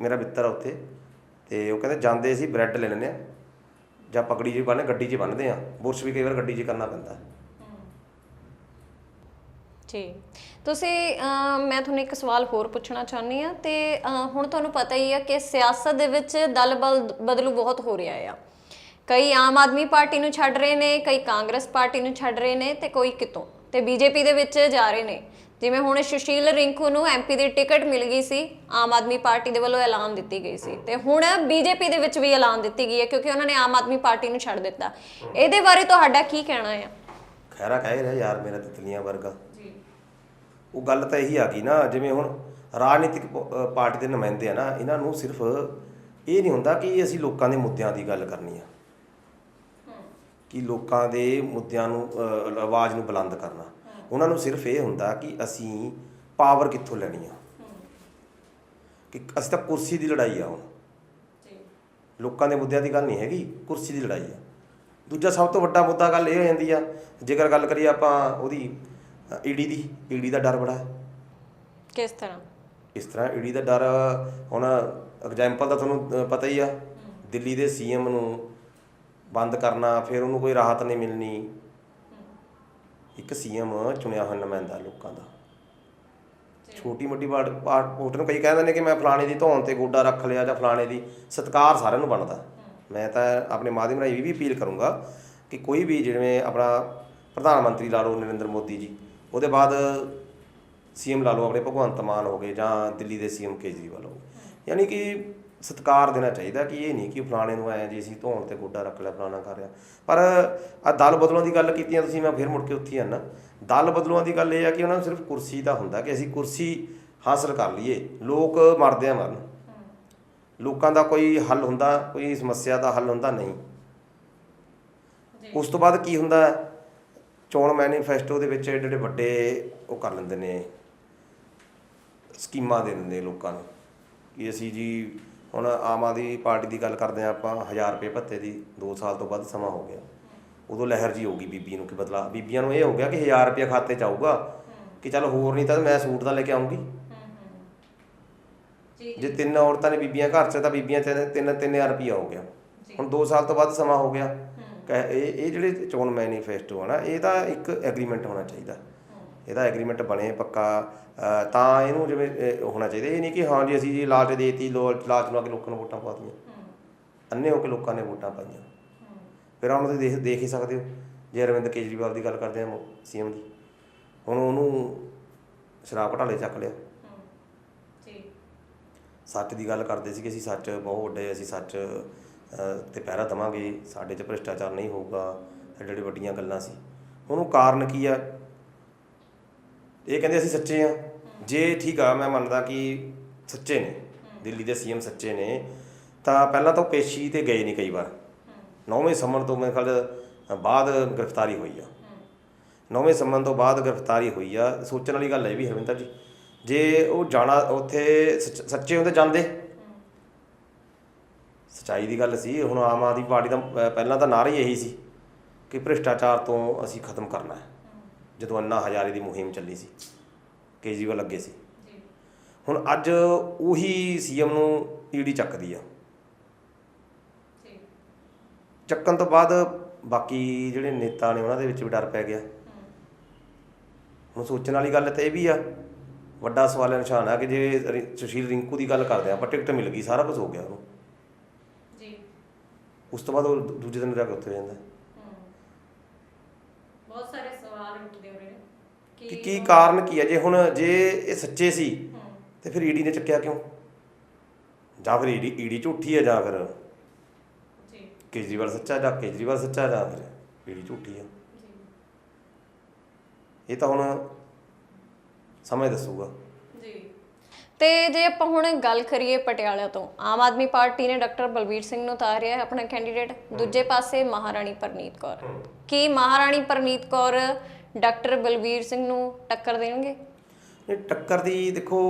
ਮੇਰਾ ਮਿੱਤਰ ਆ ਉੱਥੇ ਤੇ ਉਹ ਕਹਿੰਦੇ ਜਾਂਦੇ ਅਸੀਂ ਬ੍ਰੈਡ ਲੈ ਲੈਂਦੇ ਆ। ਜਾਂ ਪਕੜੀ ਜੀ ਬੰਨ੍ਹ ਗੱਡੀ 'ਚ ਬੰਨ੍ਹਦੇ ਆ। ਬੁਰਸ਼ ਵੀ ਕਈ ਵਾਰ ਗੱਡੀ 'ਚ ਕਰਨਾ ਪੈਂਦਾ। ਜੀ। ਤੁਸੀਂ ਮੈਂ ਤੁਹਾਨੂੰ ਇੱਕ ਸਵਾਲ ਹੋਰ ਪੁੱਛਣਾ ਚਾਹੁੰਦੀ ਆ ਤੇ ਹੁਣ ਤੁਹਾਨੂੰ ਪਤਾ ਹੀ ਆ ਕਿ ਸਿਆਸਤ ਦੇ ਵਿੱਚ ਦਲ ਬਦਲੂ ਬਹੁਤ ਹੋ ਰਿਹਾ ਆ। ਕਈ ਆਮ ਆਦਮੀ ਪਾਰਟੀ ਨੂੰ ਛੱਡ ਰਹੇ ਨੇ, ਕਈ ਕਾਂਗਰਸ ਪਾਰਟੀ ਨੂੰ ਛੱਡ ਰਹੇ ਨੇ ਤੇ ਕੋਈ ਕਿਤੋਂ। ਤੇ ਬੀਜੇਪੀ ਦੇ ਵਿੱਚ ਜਾ ਰਹੇ ਨੇ। ਜਿਵੇਂ ਹੁਣ ਸੁਸ਼ੀਲ ਰਿੰਕੂ ਨੂੰ ਐਮਪੀ ਦੀ ਟਿਕਟ ਮਿਲ ਗਈ ਸੀ, ਆਮ ਆਦਮੀ ਪਾਰਟੀ ਦੇ ਵੱਲੋਂ ਐਲਾਨ ਦਿੱਤੀ ਗਈ ਸੀ। ਤੇ ਹੁਣ ਬੀਜੇਪੀ ਦੇ ਵਿੱਚ ਵੀ ਐਲਾਨ ਦਿੱਤੀ ਗਈ ਹੈ ਕਿਉਂਕਿ ਉਹਨਾਂ ਨੇ ਆਮ ਆਦਮੀ ਪਾਰਟੀ ਨੂੰ ਛੱਡ ਦਿੱਤਾ। ਇਹਦੇ ਬਾਰੇ ਤੁਹਾਡਾ ਕੀ ਕਹਿਣਾ ਹੈ ਖੈਰਾ ਕਹਿ ਰਿਹਾ ਯਾਰ ਮੇਰਾ ਤਿਤਲੀਆਂ ਵਰਗਾ। ਉਹ ਗੱਲ ਤਾਂ ਇਹੀ ਆ ਗਈ ਨਾ ਜਿਵੇਂ ਹੁਣ ਰਾਜਨੀਤਿਕ ਪ- ਪਾਰਟੀ ਦੇ ਨੁਮਾਇੰਦੇ ਆ ਨਾ ਇਹਨਾਂ ਨੂੰ ਸਿਰਫ ਇਹ ਨਹੀਂ ਹੁੰਦਾ ਕਿ ਅਸੀਂ ਲੋਕਾਂ ਦੇ ਮੁੱਦਿਆਂ ਦੀ ਗੱਲ ਕਰਨੀ ਆ। ਕਿ ਲੋਕਾਂ ਦੇ ਮੁੱਦਿਆਂ ਨੂੰ ਅ, ਆਵਾਜ਼ ਨੂੰ ਬੁਲੰਦ ਕਰਨਾ। ਉਹਨਾਂ ਨੂੰ ਸਿਰਫ ਇਹ ਹੁੰਦਾ ਕਿ ਅਸੀਂ ਪਾਵਰ ਕਿੱਥੋਂ ਲੈਣੀ ਆ? ਕਿ ਅਸੀਂ ਤਾਂ ਕੁਰਸੀ ਦੀ ਲੜਾਈ ਆ ਹੁਣ। ਲੋਕਾਂ ਦੇ ਮੁੱਦਿਆਂ ਦੀ ਗੱਲ ਨਹੀਂ ਹੈਗੀ ਕੁਰਸੀ ਦੀ ਲੜਾਈ ਆ। ਦੂਜਾ ਸਭ ਤੋਂ ਵੱਡਾ ਮੁੱਦਾ ਗੱਲ ਇਹ ਹੋ ਜਾਂਦੀ ਆ ਜੇਕਰ ਗੱਲ ਕਰੀਏ ਆਪਾਂ ਉਹਦੀ ਈਡੀ ਦੀ ਈਡੀ ਦਾ ਡਰ ਬੜਾ ਹੈ। ਕਿਸ ਤਰ੍ਹਾਂ? ਇਸ ਤਰ੍ਹਾਂ ਈਡੀ ਦਾ ਡਰ ਹੁਣ ਐਗਜ਼ਾਮਪਲ ਤਾਂ ਤੁਹਾਨੂੰ ਪਤਾ ਹੀ ਆ ਦਿੱਲੀ ਦੇ ਸੀਐਮ ਨੂੰ ਬੰਦ ਕਰਨਾ ਫਿਰ ਉਹਨੂੰ ਕੋਈ ਰਾਹਤ ਨਹੀਂ ਮਿਲਣੀ। ਇੱਕ ਸੀਐਮ ਚੁਣਿਆ ਹੋਇਆ ਨੁਮਾਇੰਦਾ ਲੋਕਾਂ ਦਾ। ਛੋਟੀ ਮੋਟੀ ਬਾੜ ਪਾਰਟ ਨੂੰ ਕਈ ਕਹਿੰਦੇ ਨੇ ਕਿ ਮੈਂ ਫਲਾਣੇ ਦੀ ਧੌਣ ਤੇ ਗੋਡਾ ਰੱਖ ਲਿਆ ਜਾਂ ਫਲਾਣੇ ਦੀ ਸਤਕਾਰ ਸਾਰਿਆਂ ਨੂੰ ਬਣਦਾ। ਮੈਂ ਤਾਂ ਆਪਣੇ ਮਾਧਿਅਮ ਰਾਹੀਂ ਵੀ ਅਪੀਲ ਕਰੂੰਗਾ ਕਿ ਕੋਈ ਵੀ ਜਿਵੇਂ ਆਪਣਾ ਪ੍ਰਧਾਨ ਮੰਤਰੀ ਲਾ ਲਓ ਨਰਿੰਦਰ ਮੋਦੀ ਜੀ ਉਹਦੇ ਬਾਅਦ ਸੀਐਮ ਲਾ ਲਓ ਆਪਣੇ ਭਗਵੰਤ ਮਾਨ ਹੋ ਗਏ ਜਾਂ ਦਿੱਲੀ ਦੇ ਸੀਐਮ ਕੇਜਰੀਵਾਲ ਹੋ ਗਏ। ਯਾਨੀ ਕਿ ਸਤਕਾਰ ਦੇਣਾ ਚਾਹੀਦਾ ਕਿ ਇਹ ਨਹੀਂ ਕਿ ਫਲਾਣੇ ਨੂੰ ਆਇਆ ਜੀ ਅਸੀਂ ਧੋਣ ਤੇ ਗੋਡਾ ਰੱਖ ਲਿਆ, ਫਲਾਣਾ ਕਰ ਰਿਹਾ। ਪਰ ਆ ਦਲ ਬਦਲਣ ਦੀ ਗੱਲ ਕੀਤੀ ਆ ਤੁਸੀਂ, ਮੈਂ ਫਿਰ ਮੁੜ ਕੇ ਉੱਥੇ ਹੀ ਆਣਾ ਦਲ ਬਦਲਣ ਦੀ ਗੱਲ ਇਹ ਆ ਕਿ ਉਹਨਾਂ ਨੂੰ ਸਿਰਫ ਕੁਰਸੀ ਦਾ ਹੁੰਦਾ ਕਿ ਅਸੀਂ ਕੁਰਸੀ ਹਾਸਲ ਕਰ ਲਈਏ। ਲੋਕ ਮਰਦੇ ਆ ਮਰਨ ਲੋਕਾਂ ਦਾ ਕੋਈ ਹੱਲ ਹੁੰਦਾ, ਕੋਈ ਸਮੱਸਿਆ ਦਾ ਹੱਲ ਹੁੰਦਾ ਨਹੀਂ। ਉਸ ਤੋਂ ਬਾਅਦ ਕੀ ਹੁੰਦਾ? ਚੋਣ ਮੈਨੀਫੈਸਟੋ ਦੇ ਵਿੱਚ ਜਿਹੜੇ ਜਿਹੜੇ ਵੱਡੇ ਉਹ ਕਰ ਲੈਂਦੇ ਨੇ ਸਕੀਮਾਂ ਦੇ ਦਿੰਦੇ ਲੋਕਾਂ ਨੂੰ। ਕਿ ਅਸੀਂ ਜੀ ਹੁਣ ਆਮ ਆਦਮੀ ਪਾਰਟੀ ਦੀ ਗੱਲ ਕਰਦੇ ਆ ਆਪਾਂ 1000 ਰੁਪਏ ਭੱਤੇ ਦੀ 2 ਸਾਲ ਤੋਂ ਵੱਧ ਸਮਾਂ ਹੋ ਗਿਆ। ਉਦੋਂ ਲਹਿਰ ਜੀ ਹੋਗੀ ਬੀਬੀ ਨੂੰ ਕਿ ਬਦਲਾ ਬੀਬੀਆਂ ਨੂੰ ਇਹ ਹੋ ਗਿਆ ਕਿ 1000 ਰੁਪਏ ਖਾਤੇ ਚ ਆਊਗਾ ਕਿ ਚੱਲ ਹੋਰ ਨਹੀਂ ਤਾਂ ਮੈਂ ਸੂਟ ਦਾ ਲੈ ਕੇ ਆਉਂਗੀ ਜੇ ਤਿੰਨ ਔਰਤਾਂ ਨੇ ਬੀਬੀਆਂ ਘਰ 'ਚ ਤਾਂ ਬੀਬੀਆਂ ਚ ਤਿੰਨ 3000 ਰੁਪਏ ਹੋ ਗਿਆ। ਹੁਣ 2 ਸਾਲ ਤੋਂ ਵੱਧ ਸਮਾਂ ਹੋ ਗਿਆ। ਇਹ ਇਹ ਜਿਹੜੇ ਚੋਣ ਮੈਨੀਫੈਸਟੋ ਆ ਨਾ ਇਹ ਤਾਂ ਇੱਕ ਐਗਰੀਮੈਂਟ ਹੋਣਾ ਚਾਹੀਦਾ। ਇਹਦਾ ਐਗਰੀਮੈਂਟ ਬਣੇ ਪੱਕਾ ਤਾਂ ਇਹਨੂੰ ਜਿਵੇਂ ਹੋਣਾ ਚਾਹੀਦਾ। ਇਹ ਨਹੀਂ ਕਿ ਹਾਂ ਜੀ ਅਸੀਂ ਜੀ ਲਾਲਚ ਦੇਤੀ ਲੋ ਲਾਲਚ ਨੂੰ ਆ ਕੇ ਲੋਕਾਂ ਨੂੰ ਵੋਟਾਂ ਪਾਤੀਆਂ। ਅੰਨੇ ਹੋ ਕੇ ਲੋਕਾਂ ਨੇ ਵੋਟਾਂ ਪਾਈਆਂ। ਫਿਰ ਹੁਣ ਤੁਸੀਂ ਦੇਖ ਦੇਖ ਹੀ ਸਕਦੇ ਹੋ। ਜੇ ਅਰਵਿੰਦ ਕੇਜਰੀਵਾਲ ਦੀ ਗੱਲ ਕਰਦੇ ਆ ਸੀਐਮ ਦੀ। ਹੁਣ ਉਹਨੂੰ ਸ਼ਰਾਬ ਘਟਾਲੇ ਚੱਕ ਲਿਆ। ਸੱਚ ਦੀ ਗੱਲ ਕਰਦੇ ਸੀ ਕਿ ਅਸੀਂ ਸੱਚ ਬਹੁਤ ਵੱਡੇ ਅਸੀਂ ਸੱਚ ਤੇ ਪਹਿਰਾ ਦਵਾਂਗੇ, ਸਾਡੇ 'ਚ ਭ੍ਰਿਸ਼ਟਾਚਾਰ ਨਹੀਂ ਹੋਊਗਾ, ਐਡੇ ਐਡੇ ਵੱਡੀਆਂ ਗੱਲਾਂ ਸੀ। ਉਹਨੂੰ ਕਾਰਨ ਕੀ ਆ? ਇਹ ਕਹਿੰਦੇ ਅਸੀਂ ਸੱਚੇ ਆ। ਜੇ ਠੀਕ ਆ, ਮੈਂ ਮੰਨਦਾ ਕਿ ਸੱਚੇ ਨੇ, ਦਿੱਲੀ ਦੇ ਸੀਐਮ ਸੱਚੇ ਨੇ, ਤਾਂ ਪਹਿਲਾਂ ਤਾਂ ਉਹ ਪੇਸ਼ੀ ਤੇ ਗਏ ਨਹੀਂ ਕਈ ਵਾਰ। ਨੌਵੇਂ ਸੰਮਨ ਤੋਂ ਮੇਰੇ ਖਿਆਲ ਬਾਅਦ ਗ੍ਰਿਫਤਾਰੀ ਹੋਈ ਆ। ਨੌਵੇਂ ਸੰਮਨ ਤੋਂ ਬਾਅਦ ਗ੍ਰਿਫਤਾਰੀ ਹੋਈ ਆ। ਸੋਚਣ ਵਾਲੀ ਗੱਲ ਹੈ ਇਹ ਵੀ ਹਰਵਿੰਦਰ ਜੀ। ਜੇ ਉਹ ਜਾਣਾ, ਉੱਥੇ ਸੱਚ- ਸੱਚੇ ਹੁੰਦੇ ਜਾਂਦੇ। ਸਚਾਈ ਦੀ ਗੱਲ ਸੀ ਹੁਣ ਆਮ ਆਦਮੀ ਪਾਰਟੀ ਦਾ ਪਹਿਲਾਂ ਤਾਂ ਨਾਰਾ ਹੀ ਇਹੀ ਸੀ ਕਿ ਭ੍ਰਿਸ਼ਟਾਚਾਰ ਤੋਂ ਅਸੀਂ ਖਤਮ ਕਰਨਾ ਹੈ। ਜਦੋਂ ਅੰਨਾ ਹਜ਼ਾਰੇ ਦੀ ਮੁਹਿੰਮ ਚੱਲੀ ਸੀ ਕੇਜਰੀਵਾਲ ਅੱਗੇ ਸੀ। ਹੁਣ ਅੱਜ ਉਹੀ ਸੀਐਮ ਨੂੰ ਈਡੀ ਚੱਕਦੀ ਆ। ਚੱਕਣ ਤੋਂ ਬਾਅਦ ਬਾਕੀ ਜਿਹੜੇ ਨੇਤਾ ਨੇ ਉਹਨਾਂ ਦੇ ਵਿੱਚ ਵੀ ਡਰ ਪੈ ਗਿਆ। ਹੁਣ ਸੋਚਣ ਵਾਲੀ ਗੱਲ ਤਾਂ ਇਹ ਵੀ ਆ ਵੱਡਾ ਸਵਾਲ ਨਿਸ਼ਾਨ ਆ ਕਿ ਜੇ ਸੁਸ਼ੀਲ ਰਿੰਕੂ ਦੀ ਗੱਲ ਕਰਦੇ ਆ ਪਰ ਟਿਕਟ ਮਿਲ ਗਈ ਸਾਰਾ ਕੁਝ ਹੋ ਗਿਆ ਉਹਨੂੰ। ਉਸ ਤੋਂ ਬਾਅਦ ਉਹ ਦੂ- ਦੂਜੇ ਦਿਨ ਜਾ ਕੇ ਉੱਥੇ ਹੋ। ਜਾਂਦਾ ਬਹੁਤ ਸਾਰੇ ਸਵਾਲ ਉੱਠਦੇ ਹੋ ਰਹੇ ਨੇ ਕਿ ਕੀ ਕਾਰਨ ਕੀ ਹੈ? ਜੇ ਹੁਣ ਜੇ ਇਹ ਸੱਚੇ ਸੀ ਤੇ ਫਿਰ ਈਡੀ ਨੇ ਚੱਕਿਆ ਕਿਉਂ? ਜਾਂ ਫਿਰ ਈਡੀ ਈਡੀ ਝੂਠੀ ਹੈ ਜਾਂ ਫਿਰ ਜੀ। ਕੇਜਰੀਵਾਲ ਸੱਚਾ ਜਾਂ ਕੇਜਰੀਵਾਲ ਸੱਚਾ ਜਾਂ ਫਿਰ ਈਡੀ ਝੂਠੀ ਹੈ? ਇਹ ਤਾਂ ਹੁਣ ਸਮਝ ਦੱਸੂਗਾ। ਤੇ ਜੇ ਆਪਾਂ ਹੁਣ ਗੱਲ ਕਰੀਏ ਪਟਿਆਲਾ ਤੋਂ ਆਮ ਆਦਮੀ ਪਾਰਟੀ ਨੇ ਡਾਕਟਰ ਬਲਬੀਰ ਸਿੰਘ ਨੂੰ ਉਤਾਰਿਆ ਹੈ ਆਪਣਾ ਕੈਂਡੀਡੇਟ ਦੂਜੇ ਪਾਸੇ ਮਹਾਰਾਣੀ ਪਰਨੀਤ ਕੌਰ। ਕੀ ਮਹਾਰਾਣੀ ਪਰਨੀਤ ਕੌਰ ਡਾਕਟਰ ਬਲਬੀਰ ਸਿੰਘ ਨੂੰ ਟੱਕਰ ਦੇਣਗੇ? ਇਹ ਟੱਕਰ ਦੀ ਦੇਖੋ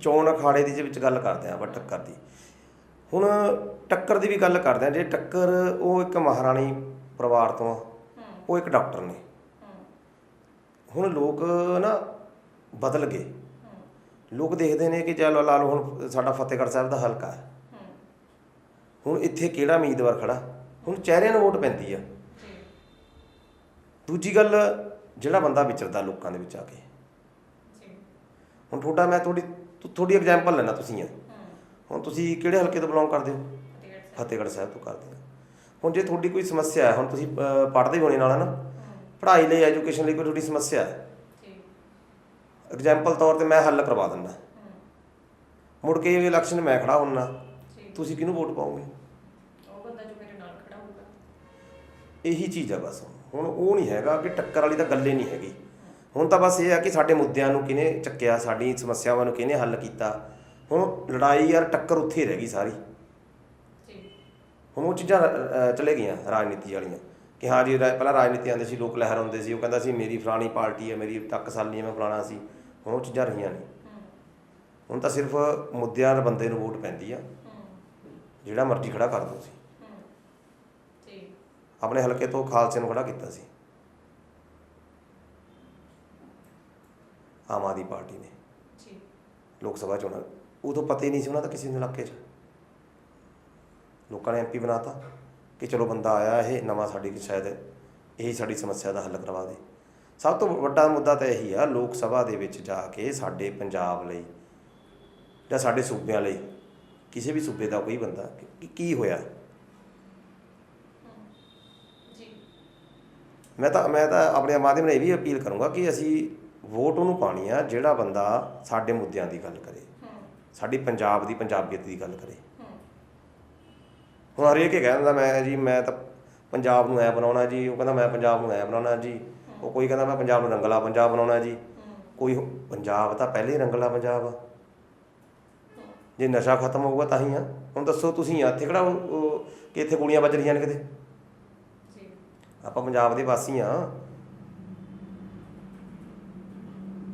ਚੋਣ ਅਖਾੜੇ ਦੀ ਜੇ ਵਿੱਚ ਗੱਲ ਕਰਦੇ ਆ ਆਪਾਂ ਟੱਕਰ ਦੀ। ਹੁਣ ਟੱਕਰ ਦੀ ਵੀ ਗੱਲ ਕਰਦੇ ਆ ਜੇ ਟੱਕਰ ਉਹ ਇੱਕ ਮਹਾਰਾਣੀ ਪਰਿਵਾਰ ਤੋਂ ਉਹ ਇੱਕ ਡਾਕਟਰ ਨੇ। ਹੁਣ ਲੋਕ ਨਾ ਬਦਲ ਗਏ। ਲੋਕ ਦੇਖਦੇ ਨੇ ਕਿ ਚਲੋ ਲਾ ਲਓ ਹੁਣ ਸਾਡਾ ਫਤਿਹਗੜ੍ਹ ਸਾਹਿਬ ਦਾ ਹਲਕਾ ਹੈ। ਹੁਣ ਇੱਥੇ ਕਿਹੜਾ ਉਮੀਦਵਾਰ ਖੜਾ? ਹੁਣ ਚਿਹਰਿਆਂ ਨੂੰ ਵੋਟ ਪੈਂਦੀ ਆ। ਦੂਜੀ ਗੱਲ, ਜਿਹੜਾ ਬੰਦਾ ਵਿਚਰਦਾ ਲੋਕਾਂ ਦੇ ਵਿੱਚ ਆ ਕੇ। ਹੁਣ ਤੁਹਾਡਾ ਮੈਂ ਥੋੜੀ ਥੋੜੀ ਐਗਜ਼ਾਮਪਲ ਲੈਣਾ ਤੁਸੀਂ ਆ। ਹੁਣ ਤੁਸੀਂ ਕਿਹੜੇ ਹਲਕੇ ਤੋਂ ਬਿਲੋਂਗ ਕਰਦੇ ਹੋ? ਫਤਿਹਗੜ੍ਹ ਸਾਹਿਬ ਤੋਂ ਕਰਦੇ ਹੋ ਹੁਣ ਜੇ ਤੁਹਾਡੀ ਕੋਈ ਸਮੱਸਿਆ ਹੈ, ਹੁਣ ਤੁਸੀਂ ਪੜ੍ਹਦੇ ਹੋਣੇ ਨਾਲ ਹੈ ਨਾ ਪੜ੍ਹਾਈ ਲਈ ਐਜੂਕੇਸ਼ਨ ਲਈ ਕੋਈ ਤੁਹਾਡੀ ਸਮੱਸਿਆ ਹੈ ਐਗਜ਼ਾਮਪਲ ਤੌਰ ਤੇ ਮੈਂ ਹੱਲ ਕਰਵਾ ਦਿੰਦਾ। ਮੁੜ ਕੇ ਇਹ ਇਲੈਕਸ਼ਨ ਮੈਂ ਖੜਾ ਹੁੰਨਾ। ਤੁਸੀਂ ਕਿਹਨੂੰ ਵੋਟ ਪਾਓਗੇ? ਉਹ ਬੰਦਾ ਜੋ ਮੇਰੇ ਨਾਲ ਖੜਾ ਹੋਊਗਾ। ਇਹੀ ਚੀਜ਼ ਆ ਬਸ। ਹੁਣ ਉਹ ਨਹੀਂ ਹੈਗਾ ਕਿ ਟੱਕਰ ਵਾਲੀ ਤਾਂ ਗੱਲੇ ਨਹੀਂ ਹੈਗੀ। ਹੁਣ ਤਾਂ ਬਸ ਇਹ ਆ ਕਿ ਸਾਡੇ ਮੁੱਦਿਆਂ ਨੂੰ ਕਿਹਨੇ ਚੱਕਿਆ ਸਾਡੀ ਸਮੱਸਿਆਵਾਂ ਨੂੰ ਕਿਹਨੇ ਹੱਲ ਕੀਤਾ। ਹੁਣ ਲੜਾਈ ਯਾਰ ਟੱਕਰ ਉੱਥੇ ਰਹਿ ਗਈ ਸਾਰੀ। ਹੁਣ ਉਹ ਚੀਜ਼ਾਂ ਚਲੇ ਗਈਆਂ ਰਾਜਨੀਤੀ ਵਾਲੀਆਂ। ਕਿ ਹਾਂ ਜੀ ਪਹਿਲਾਂ ਰਾਜਨੀਤੀ ਆਉਂਦੇ ਸੀ ਲੋਕ ਲਹਿਰ ਹੁੰਦੇ ਸੀ। ਉਹ ਕਹਿੰਦਾ ਸੀ ਮੇਰੀ ਫਲਾਣੀ ਪਾਰਟੀ ਹੈ ਮੇਰੀ ਟੱਕਸਾਲੀ ਹੈ ਮੈਂ ਫਲਾਣਾ ਸੀ। ਹੁਣ ਉਹ ਚੀਜ਼ਾਂ ਰਹੀਆਂ ਨਹੀਂ ਹੁਣ ਤਾਂ ਸਿਰਫ ਮੁੱਦਿਆਂ ਬੰਦੇ ਨੂੰ ਵੋਟ ਪੈਂਦੀ ਆ। ਜਿਹੜਾ ਮਰਜ਼ੀ ਖੜਾ ਕਰ ਦੋ ਸੀ ਆਪਣੇ ਹਲਕੇ ਤੋਂ ਖਾਲਸੇ ਨੂੰ ਖੜਾ ਕੀਤਾ ਸੀ। ਆਮ ਆਦਮੀ ਪਾਰਟੀ ਨੇ। ਲੋਕ ਸਭਾ ਚੋਣਾਂ ਉਦੋਂ ਪਤਾ ਹੀ ਨਹੀਂ ਸੀ ਉਹਨਾਂ ਦਾ ਕਿਸੇ ਦੇ ਇਲਾਕੇ 'ਚ। ਲੋਕਾਂ ਨੇ ਐਮਪੀ ਬਣਾਤਾ ਕਿ ਚਲੋ ਬੰਦਾ ਆਇਆ ਇਹ, ਨਵਾਂ ਸਾਡੀ ਸ਼ਾਇਦ ਇਹੀ ਸਾਡੀ ਸਮੱਸਿਆ ਦਾ ਹੱਲ ਕਰਵਾ ਦੇ। ਸਭ ਤੋਂ ਵੱਡਾ ਮੁੱਦਾ ਤਾਂ ਇਹੀ ਆ ਲੋਕ ਸਭਾ ਦੇ ਵਿੱਚ ਜਾ ਕੇ ਸਾਡੇ ਪੰਜਾਬ ਲਈ ਜਾਂ ਸਾਡੇ ਸੂਬਿਆਂ ਲਈ ਕਿਸੇ ਵੀ ਸੂਬੇ ਦਾ ਕੋਈ ਬੰਦਾ ਕਿ ਹੋਇਆ? ਮੈਂ ਤਾਂ ਮੈਂ ਤਾਂ ਆਪਣੇ ਮਾਧਿਅਮ ਨਾਲ ਇਹ ਵੀ ਅਪੀਲ ਕਰੂੰਗਾ ਕਿ ਅਸੀਂ ਵੋਟ ਉਹਨੂੰ ਪਾਣੀ ਆ ਜਿਹੜਾ ਬੰਦਾ ਸਾਡੇ ਮੁੱਦਿਆਂ ਦੀ ਗੱਲ ਕਰੇ। ਸਾਡੀ ਪੰਜਾਬ ਦੀ ਪੰਜਾਬੀਅਤ ਦੀ ਗੱਲ ਕਰੇ। ਹੁਣ ਹਰੇਕ ਇਹ ਕਹਿੰਦਾ ਮੈਂ ਜੀ ਮੈਂ ਤਾਂ ਪੰਜਾਬ ਨੂੰ ਐ ਬਣਾਉਣਾ ਜੀ ਉਹ ਕਹਿੰਦਾ ਮੈਂ ਪੰਜਾਬ ਨੂੰ ਐ ਬਣਾਉਣਾ ਜੀ। ਉਹ ਕੋਈ ਕਹਿੰਦਾ ਮੈਂ ਪੰਜਾਬ ਨੂੰ ਰੰਗਲਾ ਪੰਜਾਬ ਬਣਾਉਣਾ ਜੀ। ਕੋਈ ਪੰਜਾਬ ਤਾਂ ਪਹਿਲੇ ਹੀ ਰੰਗਲਾ ਪੰਜਾਬ ਆ। ਜੇ ਨਸ਼ਾ ਖਤਮ ਹੋਊਗਾ ਤਾਂ ਹੀ ਆ। ਹੁਣ ਦੱਸੋ ਤੁਸੀਂ ਆ ਇੱਥੇ ਕਿਹੜਾ ਕਿ ਇੱਥੇ ਗੋਲੀਆਂ ਵੱਜ ਰਹੀਆਂ ਨੇ ਕਿਤੇ? ਆਪਾਂ ਪੰਜਾਬ ਦੇ ਵਾਸੀ ਆ।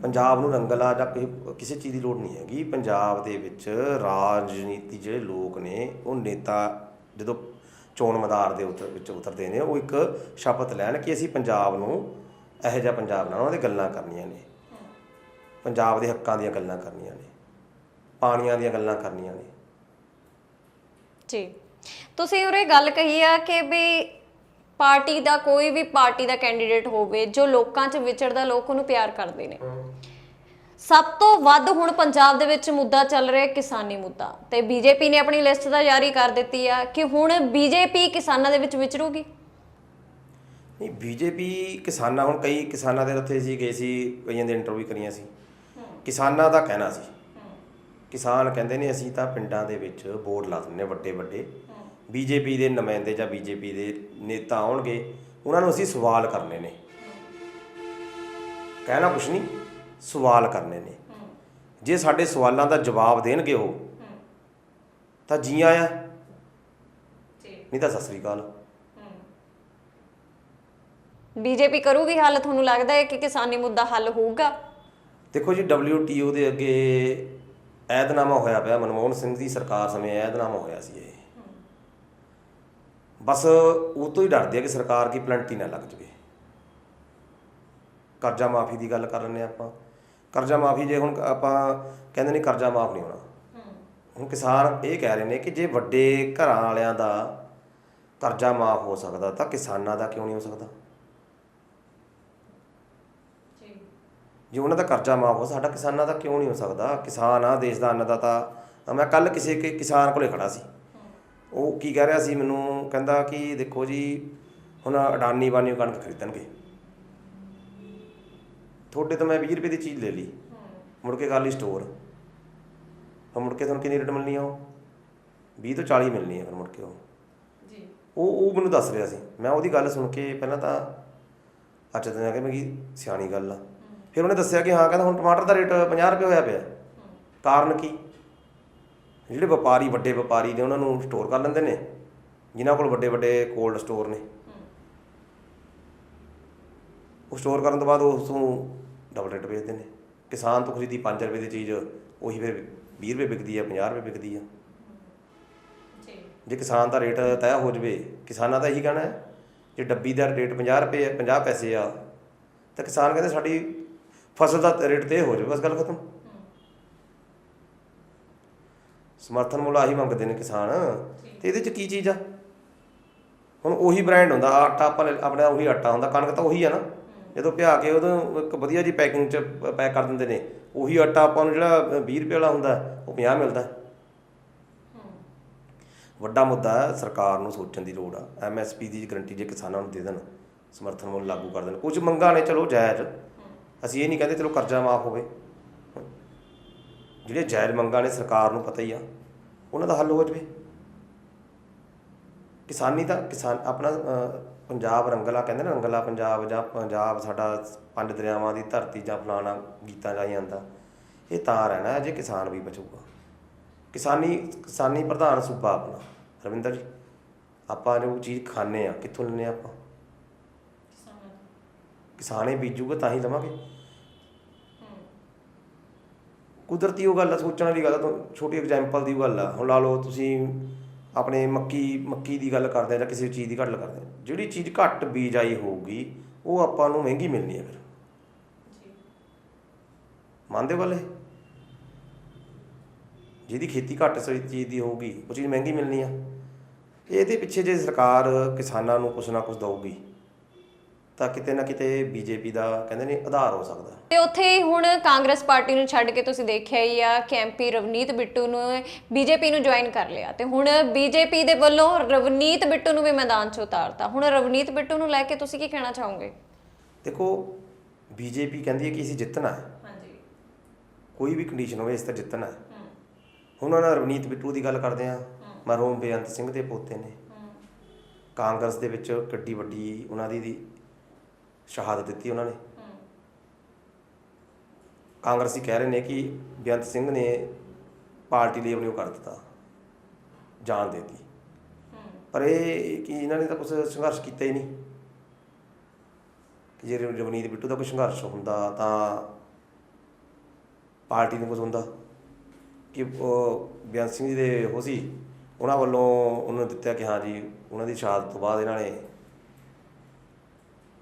ਪੰਜਾਬ ਨੂੰ ਰੰਗਲਾ ਜਾਂ ਕਿਸੇ ਚੀਜ਼ ਦੀ ਲੋੜ ਨਹੀਂ ਹੈਗੀ। ਪੰਜਾਬ ਦੇ ਵਿੱਚ ਰਾਜਨੀਤੀ ਜਿਹੜੇ ਲੋਕ ਨੇ ਉਹ ਨੇਤਾ ਜਦੋਂ ਚੋਣ ਮੈਦਾਨ ਦੇ ਉਤਰ ਵਿੱਚ ਉਤਰਦੇ ਨੇ ਉਹ ਇੱਕ ਸ਼ਪਥ ਲੈਣ ਕਿ ਅਸੀਂ ਪੰਜਾਬ ਨੂੰ ਇਹੋ ਜਿਹਾ ਪੰਜਾਬ ਨਾਲ ਉਹਨਾਂ ਦੇ ਗੱਲਾਂ ਕਰਨੀਆਂ ਨੇ। ਪੰਜਾਬ ਦੇ ਹੱਕਾਂ ਦੀਆਂ ਗੱਲਾਂ ਕਰਨੀਆਂ ਨੇ। ਪਾਣੀਆਂ ਦੀਆਂ ਗੱਲਾਂ ਕਰਨੀਆਂ ਨੇ। ਜੀ। ਤੁਸੀਂ ਉਰੇ ਗੱਲ ਕਹੀ ਆ ਕਿ ਵੀ ਪਾਰਟੀ ਦਾ ਕੋਈ ਵੀ ਪਾਰਟੀ ਦਾ ਕੈਂਡੀਡੇਟ ਹੋਵੇ ਜੋ ਲੋਕਾਂ 'ਚ ਵਿਚਰਦਾ ਲੋਕ ਉਹਨੂੰ ਪਿਆਰ ਕਰਦੇ ਨੇ। ਸਭ ਤੋਂ ਵੱਧ ਹੁਣ ਪੰਜਾਬ ਦੇ ਵਿੱਚ ਮੁੱਦਾ ਚੱਲ ਰਿਹਾ ਕਿਸਾਨੀ ਮੁੱਦਾ। ਤੇ ਬੀਜੇਪੀ ਨੇ ਆਪਣੀ ਲਿਸਟ ਤਾਂ ਜਾਰੀ ਕਰ ਦਿੱਤੀ ਆ ਕਿ ਹੁਣ ਬੀਜੇਪੀ ਕਿਸਾਨਾਂ ਦੇ ਵਿੱਚ ਵਿਚਰੂਗੀ। ਨਹੀਂ ਬੀਜੇਪੀ ਕਿਸਾਨਾਂ ਹੁਣ ਕਈ ਕਿਸਾਨਾਂ ਦੇ ਉੱਥੇ ਸੀ ਗਏ ਸੀ ਕਈਆਂ ਦੇ ਇੰਟਰਵਿਊ ਕਰੀਆਂ ਸੀ। ਕਿਸਾਨਾਂ ਦਾ ਕਹਿਣਾ ਸੀ। ਕਿਸਾਨ ਕਹਿੰਦੇ ਨੇ ਅਸੀਂ ਤਾਂ ਪਿੰਡਾਂ ਦੇ ਵਿੱਚ ਬੋਰਡ ਲਾ ਦਿੰਦੇ ਨੇ ਵੱਡੇ ਵੱਡੇ। ਬੀਜੇਪੀ ਦੇ ਨੁਮਾਇੰਦੇ ਜਾਂ ਬੀਜੇਪੀ ਦੇ ਨੇਤਾ ਆਉਣਗੇ ਉਹਨਾਂ ਨੂੰ ਅਸੀਂ ਸਵਾਲ ਕਰਨੇ ਨੇ। ਕਹਿਣਾ ਕੁਛ ਨਹੀਂ ਸਵਾਲ ਕਰਨੇ ਨੇ। ਜੇ ਸਾਡੇ ਸਵਾਲਾਂ ਦਾ ਜਵਾਬ ਦੇਣਗੇ ਉਹ ਤਾਂ ਜੀ ਆਇਆ? ਨਹੀਂ ਤਾਂ ਸਤਿ ਸ੍ਰੀ ਅਕਾਲ। ਬੀਜੇਪੀ ਕਰੂਗੀ ਹੱਲ ਤੁਹਾਨੂੰ ਲੱਗਦਾ ਹੈ ਕਿ ਕਿਸਾਨੀ ਮੁੱਦਾ ਹੱਲ ਹੋਊਗਾ? ਦੇਖੋ ਜੀ WTO ਦੇ ਅੱਗੇ ਐਦਨਾਮਾ ਹੋਇਆ ਪਿਆ, ਮਨਮੋਹਨ ਸਿੰਘ ਦੀ ਸਰਕਾਰ ਸਮੇਂ ਐਦਨਾਮਾ ਹੋਇਆ ਸੀ ਇਹ। ਬਸ ਉਹ ਤੋਂ ਹੀ ਡਰਦੇ ਆ ਕਿ ਸਰਕਾਰ ਕੀ ਪਲੰਟੀ ਨਾ ਲੱਗ ਜਵੇ। ਕਰਜ਼ਾ ਮਾਫੀ ਦੀ ਗੱਲ ਕਰ ਲੈਂਦੇ ਹਾਂ ਆਪਾਂ। ਕਰਜ਼ਾ ਮਾਫੀ ਜੇ ਹੁਣ ਆਪਾਂ ਕਹਿੰਦੇ ਨੇ ਕਰਜ਼ਾ ਮਾਫ ਨਹੀਂ ਹੋਣਾ। ਹੁਣ ਕਿਸਾਨ ਇਹ ਕਹਿ ਰਹੇ ਨੇ ਕਿ ਜੇ ਵੱਡੇ ਘਰਾਂ ਵਾਲਿਆਂ ਦਾ ਕਰਜ਼ਾ ਮਾਫ ਹੋ ਸਕਦਾ ਤਾਂ ਕਿਸਾਨਾਂ ਦਾ ਕਿਉਂ ਨਹੀਂ ਹੋ ਸਕਦਾ? ਜੇ ਉਹਨਾਂ ਦਾ ਕਰਜ਼ਾ ਮਾਫ ਹੋ ਸਾਡਾ ਕਿਸਾਨਾਂ ਦਾ ਕਿਉਂ ਨਹੀਂ ਹੋ ਸਕਦਾ? ਕਿਸਾਨ ਆ ਦੇਸ਼ ਦਾ ਅੰਨਦਾਤਾ। ਮੈਂ ਕੱਲ ਕਿਸੇ ਕਿ- ਕਿਸਾਨ ਕੋਲੇ ਖੜਾ ਸੀ। ਉਹ ਕੀ ਕਹਿ ਰਿਹਾ ਸੀ ਮੈਨੂੰ? ਕਹਿੰਦਾ ਕਿ ਦੇਖੋ ਜੀ ਹੁਣ ਅਡਾਨੀ ਬਾਨੀ ਕਣਕ ਖਰੀਦਣਗੇ। ਤੁਹਾਡੇ ਤੋਂ ਮੈਂ 20 ਰੁਪਏ ਦੀ ਚੀਜ਼ ਲੈ ਲਈ। ਮੁੜ ਕੇ ਕਰ ਲਈ ਸਟੋਰ ਫਿਰ ਮੁੜ ਕੇ ਤੁਹਾਨੂੰ ਕਿੰਨੀ ਰੇਟ ਮਿਲਣੀ ਆ ਉਹ? 20 ਤੋਂ 40 ਮਿਲਣੀ ਆ ਫਿਰ ਮੁੜ ਕੇ ਉਹ। ਜੀ। ਉਹ ਉਹ ਮੈਨੂੰ ਦੱਸ ਰਿਹਾ ਸੀ। ਮੈਂ ਉਹਦੀ ਗੱਲ ਸੁਣ ਕੇ ਪਹਿਲਾਂ ਤਾਂ ਅੱਛਾ ਤਾਂ ਕਿ ਮੇਰੀ ਸਿਆਣੀ ਗੱਲ ਆ। ਫਿਰ ਉਹਨੇ ਦੱਸਿਆ ਕਿ ਹਾਂ, ਕਹਿੰਦਾ ਹੁਣ ਟਮਾਟਰ ਦਾ ਰੇਟ 50 ਰੁਪਏ ਹੋਇਆ ਪਿਆ। ਕਾਰਨ ਕੀ? ਜਿਹੜੇ ਵਪਾਰੀ, ਵੱਡੇ ਵਪਾਰੀ ਨੇ, ਉਹਨਾਂ ਨੂੰ ਸਟੋਰ ਕਰ ਲੈਂਦੇ ਨੇ, ਜਿਨ੍ਹਾਂ ਕੋਲ ਵੱਡੇ ਵੱਡੇ ਕੋਲਡ ਸਟੋਰ ਨੇ। ਉਹ ਸਟੋਰ ਕਰਨ ਤੋਂ ਬਾਅਦ ਉਸ ਨੂੰ ਡਬਲ ਰੇਟ ਵੇਚਦੇ ਨੇ। ਕਿਸਾਨ ਤੋਂ ਖਰੀਦੀ 5 ਰੁਪਏ ਦੀ ਚੀਜ਼, ਉਹੀ ਫਿਰ 20 ਰੁਪਏ ਵਿਕਦੀ ਹੈ 50 ਰੁਪਏ ਵਿਕਦੀ ਆ। ਜੇ ਕਿਸਾਨ ਦਾ ਰੇਟ ਤੈਅ ਹੋ ਜਵੇ, ਕਿਸਾਨਾਂ ਦਾ ਇਹੀ ਕਹਿਣਾ ਹੈ, ਜੇ ਡੱਬੀ ਦਾ ਰੇਟ 50 ਰੁਪਏ ਹੈ 50 ਪੈਸੇ ਆ, ਤਾਂ ਕਿਸਾਨ ਕਹਿੰਦੇ ਸਾਡੀ ਫਸਲ ਦਾ ਰੇਟ ਤੈਅ ਹੋ ਜਾਵੇ ਬਸ ਗੱਲ ਖਤਮ। ਸਮਰਥਨ ਮੁੱਲ ਆਹੀ ਮੰਗਦੇ ਨੇ ਕਿਸਾਨ, ਤੇ ਇਹਦੇ ਚ ਕੀ ਚੀਜ਼ ਆ? ਹੁਣ ਉਹੀ ਬ੍ਰਾਂਡ ਹੁੰਦਾ, ਆਟਾ ਆਪਾਂ ਲੈ- ਆਪਣਾ ਉਹੀ ਆਟਾ ਹੁੰਦਾ, ਕਣਕ ਤਾਂ ਉਹੀ ਆ ਨਾ। ਜਦੋਂ ਭਿਆ ਕੇ ਉਦੋਂ ਇੱਕ ਵਧੀਆ ਜੀ ਪੈਕਿੰਗ ਚ ਪੈਕ ਕਰ ਦਿੰਦੇ ਨੇ, ਉਹੀ ਆਟਾ ਆਪਾਂ ਨੂੰ ਜਿਹੜਾ 20 ਰੁਪਏ ਵਾਲਾ ਹੁੰਦਾ, ਉਹ 50 ਮਿਲਦਾ। ਵੱਡਾ ਮੁੱਦਾ ਹੈ ਸਰਕਾਰ ਨੂੰ ਸੋਚਣ ਦੀ ਲੋੜ ਆ ਐਮਐਸਪੀ ਦੀ ਗਰੰਟੀ ਜੇ ਕਿਸਾਨਾਂ ਨੂੰ ਦੇ ਦੇਣ, ਸਮਰਥਨ ਮੁੱਲ ਲਾਗੂ ਕਰ ਦੇਣ। ਕੁਝ ਮੰਗਾਂ ਨੇ, ਚਲੋ ਜਾਇਜ਼। ਅਸੀਂ ਇਹ ਨਹੀਂ ਕਹਿੰਦੇ ਚਲੋ ਕਰਜ਼ਾ ਮਾਫ ਹੋਵੇ। ਜਿਹੜੇ ਜਾਇਜ਼ ਮੰਗਾਂ ਨੇ ਸਰਕਾਰ ਨੂੰ ਪਤਾ ਹੀ ਆ, ਉਹਨਾਂ ਦਾ ਹੱਲ ਹੋ ਜਵੇ। ਕਿਸਾਨੀ ਤਾਂ ਕਿਸਾਨ ਆਪਣਾ ਪੰਜਾਬ ਰੰਗਲਾ ਕਹਿੰਦੇ ਨਾ, ਰੰਗਲਾ ਪੰਜਾਬ ਜਾਂ ਪੰਜਾਬ ਸਾਡਾ ਪੰਜ ਦਰਿਆਵਾਂ ਦੀ ਧਰਤੀ ਜਾਂ ਫਲਾਣਾ ਗੀਤਾਂ ਜਾਈ ਜਾਂਦਾ, ਇਹ ਤਾਂ ਰਹਿਣਾ ਜੇ ਕਿਸਾਨ ਵੀ ਬਚੂਗਾ। ਕਿਸਾਨੀ ਕਿਸਾਨੀ ਪ੍ਰਧਾਨ ਸੂਬਾ ਆਪਣਾ। ਰਵਿੰਦਰ ਜੀ, ਆਪਾਂ ਜੋ ਚੀਜ਼ ਖਾਂਦੇ ਆ, ਕਿੱਥੋਂ ਲੈਂਦੇ ਆ ਆਪਾਂ? ਕਿਸਾਨੇ ਬੀਜੂਗਾ ਤਾਂ ਹੀ ਲਵਾਂਗੇ ਕੁਦਰਤੀ ਉਹ ਗੱਲ ਆ ਸੋਚਣ ਵਾਲੀ ਗੱਲ ਆ ਤੋਂ ਛੋਟੀ ਐਗਜ਼ਾਮਪਲ ਦੀ ਗੱਲ ਆ। ਹੁਣ ਲਾ ਲਓ ਤੁਸੀਂ ਆਪਣੇ ਮੱਕੀ ਮੱਕੀ ਦੀ ਗੱਲ ਕਰਦੇ ਆ ਜਾਂ ਕਿਸੇ ਚੀਜ਼ ਦੀ ਗੱਲ ਕਰਦੇ ਆ। ਜਿਹੜੀ ਚੀਜ਼ ਘੱਟ ਬੀਜ ਆਈ ਹੋਊਗੀ ਉਹ ਆਪਾਂ ਨੂੰ ਮਹਿੰਗੀ ਮਿਲਣੀ ਹੈ ਫਿਰ। ਮੰਨਦੇ ਹੋ ਗੱਲ ਇਹ? ਜਿਹਦੀ ਖੇਤੀ ਘੱਟ ਸਹੀ ਚੀਜ਼ ਦੀ ਹੋਊਗੀ ਉਹ ਚੀਜ਼ ਮਹਿੰਗੀ ਮਿਲਣੀ ਆ। ਇਹਦੇ ਪਿੱਛੇ ਜੇ ਸਰਕਾਰ ਕਿਸਾਨਾਂ ਨੂੰ ਕੁਛ ਨਾ ਕੁਛ ਦਊਗੀ ਤਾਂ ਕਿਤੇ ਨਾ ਕਿਤੇ ਬੀਜੇਪੀ ਦਾ ਕਹਿੰਦੇ ਨੇ ਆਧਾਰ ਹੋ ਸਕਦਾ ਤੇ ਉੱਥੇ ਹੀ ਹੁਣ ਕਾਂਗਰਸ ਪਾਰਟੀ ਨੂੰ ਛੱਡ ਕੇ ਤੁਸੀਂ ਦੇਖਿਆ ਹੀ ਆ ਕਿ ਐਮਪੀ ਰਵਨੀਤ ਬਿੱਟੂ ਨੂੰ ਬੀਜੇਪੀ ਨੂੰ ਜੁਆਇਨ ਕਰ ਲਿਆ ਤੇ ਹੁਣ ਬੀਜੇਪੀ ਦੇ ਵੱਲੋਂ ਰਵਨੀਤ ਬਿੱਟੂ ਨੂੰ ਵੀ ਮੈਦਾਨ 'ਚ ਉਤਾਰਤਾ। ਹੁਣ ਰਵਨੀਤ ਬਿੱਟੂ ਨੂੰ ਲੈ ਕੇ ਤੁਸੀਂ ਕੀ ਕਹਿਣਾ ਚਾਹੋਗੇ? ਦੇਖੋ ਬੀਜੇਪੀ ਕਹਿੰਦੀ ਹੈ ਕਿ ਅਸੀਂ ਜਿੱਤਣਾ ਹੈ। ਹਾਂਜੀ। ਕੋਈ ਵੀ ਕੰਡੀਸ਼ਨ ਹੋਵੇ ਇਸ ਤੇ ਜਿੱਤਣਾ ਹੈ। ਹੁਣ ਉਹਨਾਂ ਰਵਨੀਤ ਬਿੱਟੂ ਦੀ ਗੱਲ ਕਰਦੇ ਆ ਮਰਹੂਮ ਬੇਅੰਤ ਸਿੰਘ ਦੇ ਪੋਤੇ ਨੇ। ਕਾਂਗਰਸ ਦੇ ਵਿੱਚ ਕਿੱਡੀ ਵੱਡੀ ਉਹਨਾਂ ਦੀ ਦੀ ਸ਼ਹਾਦਤ ਦਿੱਤੀ ਉਹਨਾਂ ਨੇ। ਕਾਂਗਰਸੀ ਕਹਿ ਰਹੇ ਨੇ ਕਿ ਬੇਅੰਤ ਸਿੰਘ ਨੇ ਪਾਰਟੀ ਲਈ ਆਪਣੀ ਉਹ ਕਰ ਦਿੱਤਾ। ਜਾਨ ਦੇ ਦਿੱਤੀ। ਪਰ ਇਹ ਕਿ ਇਹਨਾਂ ਨੇ ਤਾਂ ਕੁਝ ਸੰਘਰਸ਼ ਕੀਤਾ ਹੀ ਨਹੀਂ। ਕਿ ਜੇ ਰਵਨੀਤ ਬਿੱਟੂ ਦਾ ਕੋਈ ਸੰਘਰਸ਼ ਹੁੰਦਾ ਤਾਂ ਪਾਰਟੀ ਨੂੰ ਕੁਝ ਹੁੰਦਾ। ਕਿ ਉਹ ਬਿਆਨ ਸਿੰਘ ਜੀ ਦੇ ਉਹ ਸੀ ਉਹਨਾਂ ਵੱਲੋਂ ਉਹਨਾਂ ਨੂੰ ਦਿੱਤਾ ਕਿ ਹਾਂ ਜੀ ਉਹਨਾਂ ਦੀ ਸ਼ਹਾਦਤ ਤੋਂ ਬਾਅਦ ਇਹਨਾਂ ਨੇ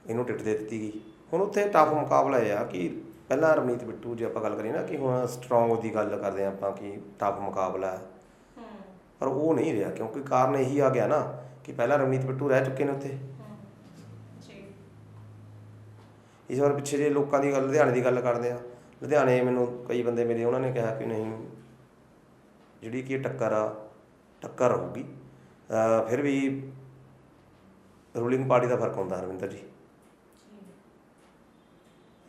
ਇਹਨੂੰ ਟਿਕਟ ਦੇ ਦਿੱਤੀ ਗਈ। ਹੁਣ ਉੱਥੇ ਟਫ ਮੁਕਾਬਲਾ ਇਹ ਆ ਕਿ ਪਹਿਲਾਂ ਰਵਨੀਤ ਬਿੱਟੂ ਜੇ ਆਪਾਂ ਗੱਲ ਕਰੀਏ ਨਾ ਕਿ ਹੁਣ ਸਟਰੋਂਗ ਦੀ ਗੱਲ ਕਰਦੇ ਆ ਆਪਾਂ ਕਿ ਟਫ ਮੁਕਾਬਲਾ ਹੈ। ਪਰ ਉਹ ਨਹੀਂ ਰਿਹਾ ਕਿਉਂਕਿ ਕਾਰਨ ਇਹੀ ਆ ਗਿਆ ਨਾ ਕਿ ਪਹਿਲਾਂ ਰਵਨੀਤ ਬਿੱਟੂ ਰਹਿ ਚੁੱਕੇ ਨੇ ਉੱਥੇ। ਇਸ ਵਾਰ ਪਿੱਛੇ ਜੇ ਲੋਕਾਂ ਦੀ ਗੱਲ, ਲੁਧਿਆਣੇ ਦੀ ਗੱਲ ਕਰਦੇ ਆ ਲੁਧਿਆਣੇ ਮੈਨੂੰ ਕਈ ਬੰਦੇ ਮਿਲੇ, ਉਹਨਾਂ ਨੇ ਕਿਹਾ ਕਿ ਨਹੀਂ, ਜਿਹੜੀ ਕਿ ਇਹ ਟੱਕਰ ਆ, ਟੱਕਰ ਰਹੂਗੀ ਫਿਰ ਵੀ ਰੂਲਿੰਗ ਪਾਰਟੀ ਦਾ ਫ਼ਰਕ ਹੁੰਦਾ ਰਵਿੰਦਰ ਜੀ।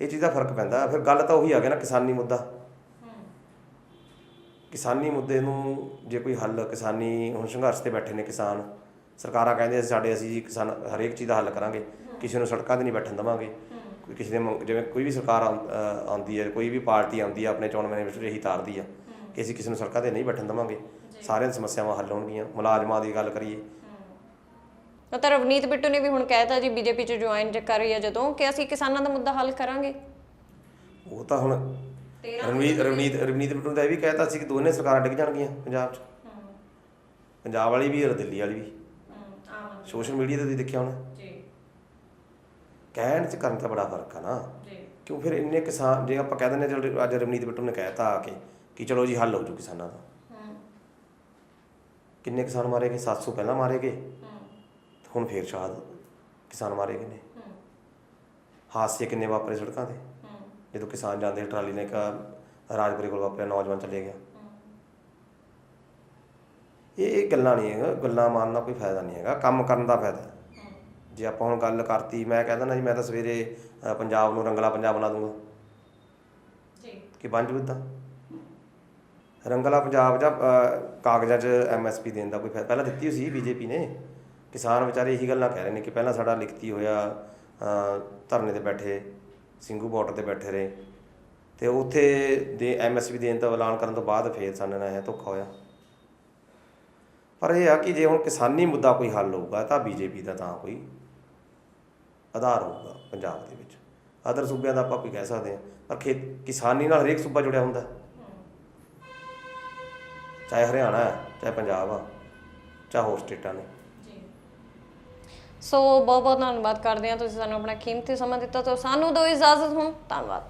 ਇਹ ਚੀਜ਼ ਦਾ ਫ਼ਰਕ ਪੈਂਦਾ। ਫਿਰ ਗੱਲ ਤਾਂ ਉਹੀ ਆ ਗਿਆ ਨਾ ਕਿਸਾਨੀ ਮੁੱਦਾ। ਕਿਸਾਨੀ ਮੁੱਦੇ ਨੂੰ ਜੇ ਕੋਈ ਹੱਲ ਕਿਸਾਨੀ ਹੁਣ ਸੰਘਰਸ਼ ਤੇ ਬੈਠੇ ਨੇ ਕਿਸਾਨ। ਸਰਕਾਰਾਂ ਕਹਿੰਦੇ ਸਾਡੇ ਅਸੀਂ ਜੀ ਕਿਸਾਨ ਹਰੇਕ ਚੀਜ਼ ਦਾ ਹੱਲ ਕਰਾਂਗੇ। ਕਿਸੇ ਨੂੰ ਸੜਕਾਂ ਤੇ ਨਹੀਂ ਬੈਠਣ ਦੇਵਾਂਗੇ। ਕੋਈ ਕਿਸੇ ਦੇ ਜਿਵੇਂ ਕੋਈ ਵੀ ਸਰਕਾਰ ਆਉਂਦੀ ਹੈ ਕੋਈ ਵੀ ਪਾਰਟੀ ਆਉਂਦੀ ਹੈ ਆਪਣੇ ਚੋਣ ਮੈਨੀਫੈਸਟੋ ਇਹੀ ਤਾਰਦੀ ਆ ਕਿ ਅਸੀਂ ਕਿਸੇ ਨੂੰ ਸੜਕਾਂ ਤੇ ਨਹੀਂ ਬੈਠਣ ਦੇਵਾਂਗੇ। ਸਾਰੀਆਂ ਸਮੱਸਿਆਵਾਂ ਹੱਲ ਹੋਣਗੀਆਂ। ਮੁਲਾਜ਼ਮਾਂ ਦੀ ਗੱਲ ਕਰੀਏ ਉਹ ਤਾਂ ਰਵਨੀਤ ਬਿੱਟੂ ਨੇ ਵੀ ਹੁਣ ਕਹਿਤਾ ਜੀ ਬੀਜੇਪੀ 'ਚ ਜੁਆਇਨ ਕਰ ਰਹੀ ਹੈ ਜਦੋਂ ਕਿ ਅਸੀਂ ਕਿਸਾਨਾਂ ਦਾ ਮੁੱਦਾ ਹੱਲ ਕਰਾਂਗੇ। ਉਹ ਤਾਂ ਹੁਣ ਰਵਨੀਤ ਰਵਨੀਤ ਰਵਨੀਤ ਬਿੱਟੂ ਦਾ ਇਹ ਵੀ ਕਹਿਤਾ ਸੀ ਕਿ ਦੋਨੇ ਸਰਕਾਰਾਂ ਡਿੱਗ ਜਾਣਗੀਆਂ ਪੰਜਾਬ 'ਚ। ਪੰਜਾਬ ਵਾਲੀ ਵੀ ਔਰ ਦਿੱਲੀ ਵਾਲੀ ਵੀ। ਸੋਸ਼ਲ ਮੀਡੀਆ ਤੇ ਤੁਸੀਂ ਦੇਖਿਆ ਹੋਣਾ? ਜੀ। ਕਹਿਣ ਚ ਕਰਨ ਦਾ ਬੜਾ ਫ਼ਰਕ ਆ ਨਾ। ਜੀ। ਕਿਉਂ ਫਿਰ ਇੰਨੇ ਕਿਸਾਨ ਜੇ ਆਪਾਂ ਕਹਿ ਦਿੰਦੇ ਚਲੋ ਅੱਜ ਰਵਨੀਤ ਬਿੱਟੂ ਨੇ ਕਹਿਤਾ ਆ ਕੇ ਕਿ ਚਲੋ ਜੀ ਹੱਲ ਹੋ ਜੂ ਕਿਸਾਨਾਂ ਦਾ। ਕਿੰਨੇ ਕਿਸਾਨ ਮਾਰੇ ਗਏ? 700 ਪਹਿਲਾਂ ਮਾਰੇ ਗਏ। ਹੁਣ ਫੇਰ ਸ਼ਾਇਦ ਕਿਸਾਨ ਮਾਰੇ ਗਏ ਨੇ। ਹਾਦਸੇ ਕਿੰਨੇ ਵਾਪਰੇ ਸੜਕਾਂ ਤੇ? ਜਦੋਂ ਕਿਸਾਨ ਜਾਂਦੇ ਟਰਾਲੀ ਨੇ ਇੱਕ ਰਾਜਪੁਰੇ ਕੋਲ ਵਾਪਰਿਆ ਨੌਜਵਾਨ ਚਲੇ ਗਿਆ। ਇਹ ਇਹ ਗੱਲਾਂ ਨਹੀਂ ਹੈਗਾ ਗੱਲਾਂ ਮਾਰਨ ਦਾ ਕੋਈ ਫਾਇਦਾ ਨਹੀਂ ਹੈਗਾ ਕੰਮ ਕਰਨ ਦਾ ਫਾਇਦਾ। ਜੇ ਆਪਾਂ ਹੁਣ ਗੱਲ ਕਰਤੀ ਮੈਂ ਕਹਿੰਦਾ ਨਾ ਜੀ ਮੈਂ ਤਾਂ ਸਵੇਰੇ ਪੰਜਾਬ ਨੂੰ ਰੰਗਲਾ ਪੰਜਾਬ ਬਣਾ ਦੂੰਗਾ। ਜੀ। ਕਿ ਬਣ ਜੂ ਇੱਦਾਂ ਰੰਗਲਾ ਪੰਜਾਬ ਜਾਂ ਕਾਗਜ਼ਾਂ 'ਚ ਐਮਐਸਪੀ ਦੇਣ ਦਾ ਕੋਈ ਫਾਇਦਾ? ਪਹਿਲਾਂ ਦਿੱਤੀ ਸੀ ਬੀਜੇਪੀ ਨੇ। ਕਿਸਾਨ ਵਿਚਾਰੇ ਇਹੀ ਗੱਲਾਂ ਕਹਿ ਰਹੇ ਨੇ ਕਿ ਪਹਿਲਾਂ ਸਾਡਾ ਲਿਖਤੀ ਹੋਇਆ ਧਰਨੇ ਤੇ ਬੈਠੇ, ਸਿੰਘੂ ਬਾਰਡਰ ਤੇ ਬੈਠੇ ਰਹੇ। ਤੇ ਉੱਥੇ ਦੇ ਐਮਐਸਪੀ ਦੇਣ ਦਾ ਐਲਾਨ ਕਰਨ ਤੋਂ ਬਾਅਦ ਫੇਰ ਸਾਡੇ ਨਾਲ ਇਹ ਧੋਖਾ ਹੋਇਆ। ਪਰ ਇਹ ਆ ਕਿ ਜੇ ਹੁਣ ਕਿਸਾਨੀ ਮੁੱਦਾ ਕੋਈ ਹੱਲ ਹੋਊਗਾ ਤਾਂ ਬੀਜੇਪੀ ਦਾ ਤਾਂ ਕੋਈ ਆਧਾਰ ਹੋਊਗਾ ਪੰਜਾਬ ਦੇ ਵਿੱਚ। ਅਦਰ ਸੂਬਿਆਂ ਦਾ ਆਪਾਂ ਕੋਈ ਕਹਿ ਸਕਦੇ ਹਾਂ, ਪਰ ਖੇਤ ਕਿਸਾਨੀ ਨਾਲ ਹਰੇਕ ਸੂਬਾ ਜੁੜਿਆ ਹੁੰਦਾ। ਚਾਹੇ ਹਰਿਆਣਾ ਹੈ, ਚਾਹੇ ਪੰਜਾਬ ਆ, ਚਾਹੇ ਹੋਰ ਸਟੇਟਾਂ ਨੇ। ਸੋ ਬਹੁਤ ਬਹੁਤ ਧੰਨਵਾਦ ਕਰਦੇ ਹਾਂ ਤੁਸੀਂ ਸਾਨੂੰ ਆਪਣਾ ਕੀਮਤੀ ਸਮਾਂ ਦਿੱਤਾ, ਤਾਂ ਸਾਨੂੰ ਦਿਓ ਇਜਾਜ਼ਤ ਹੁਣ, ਧੰਨਵਾਦ।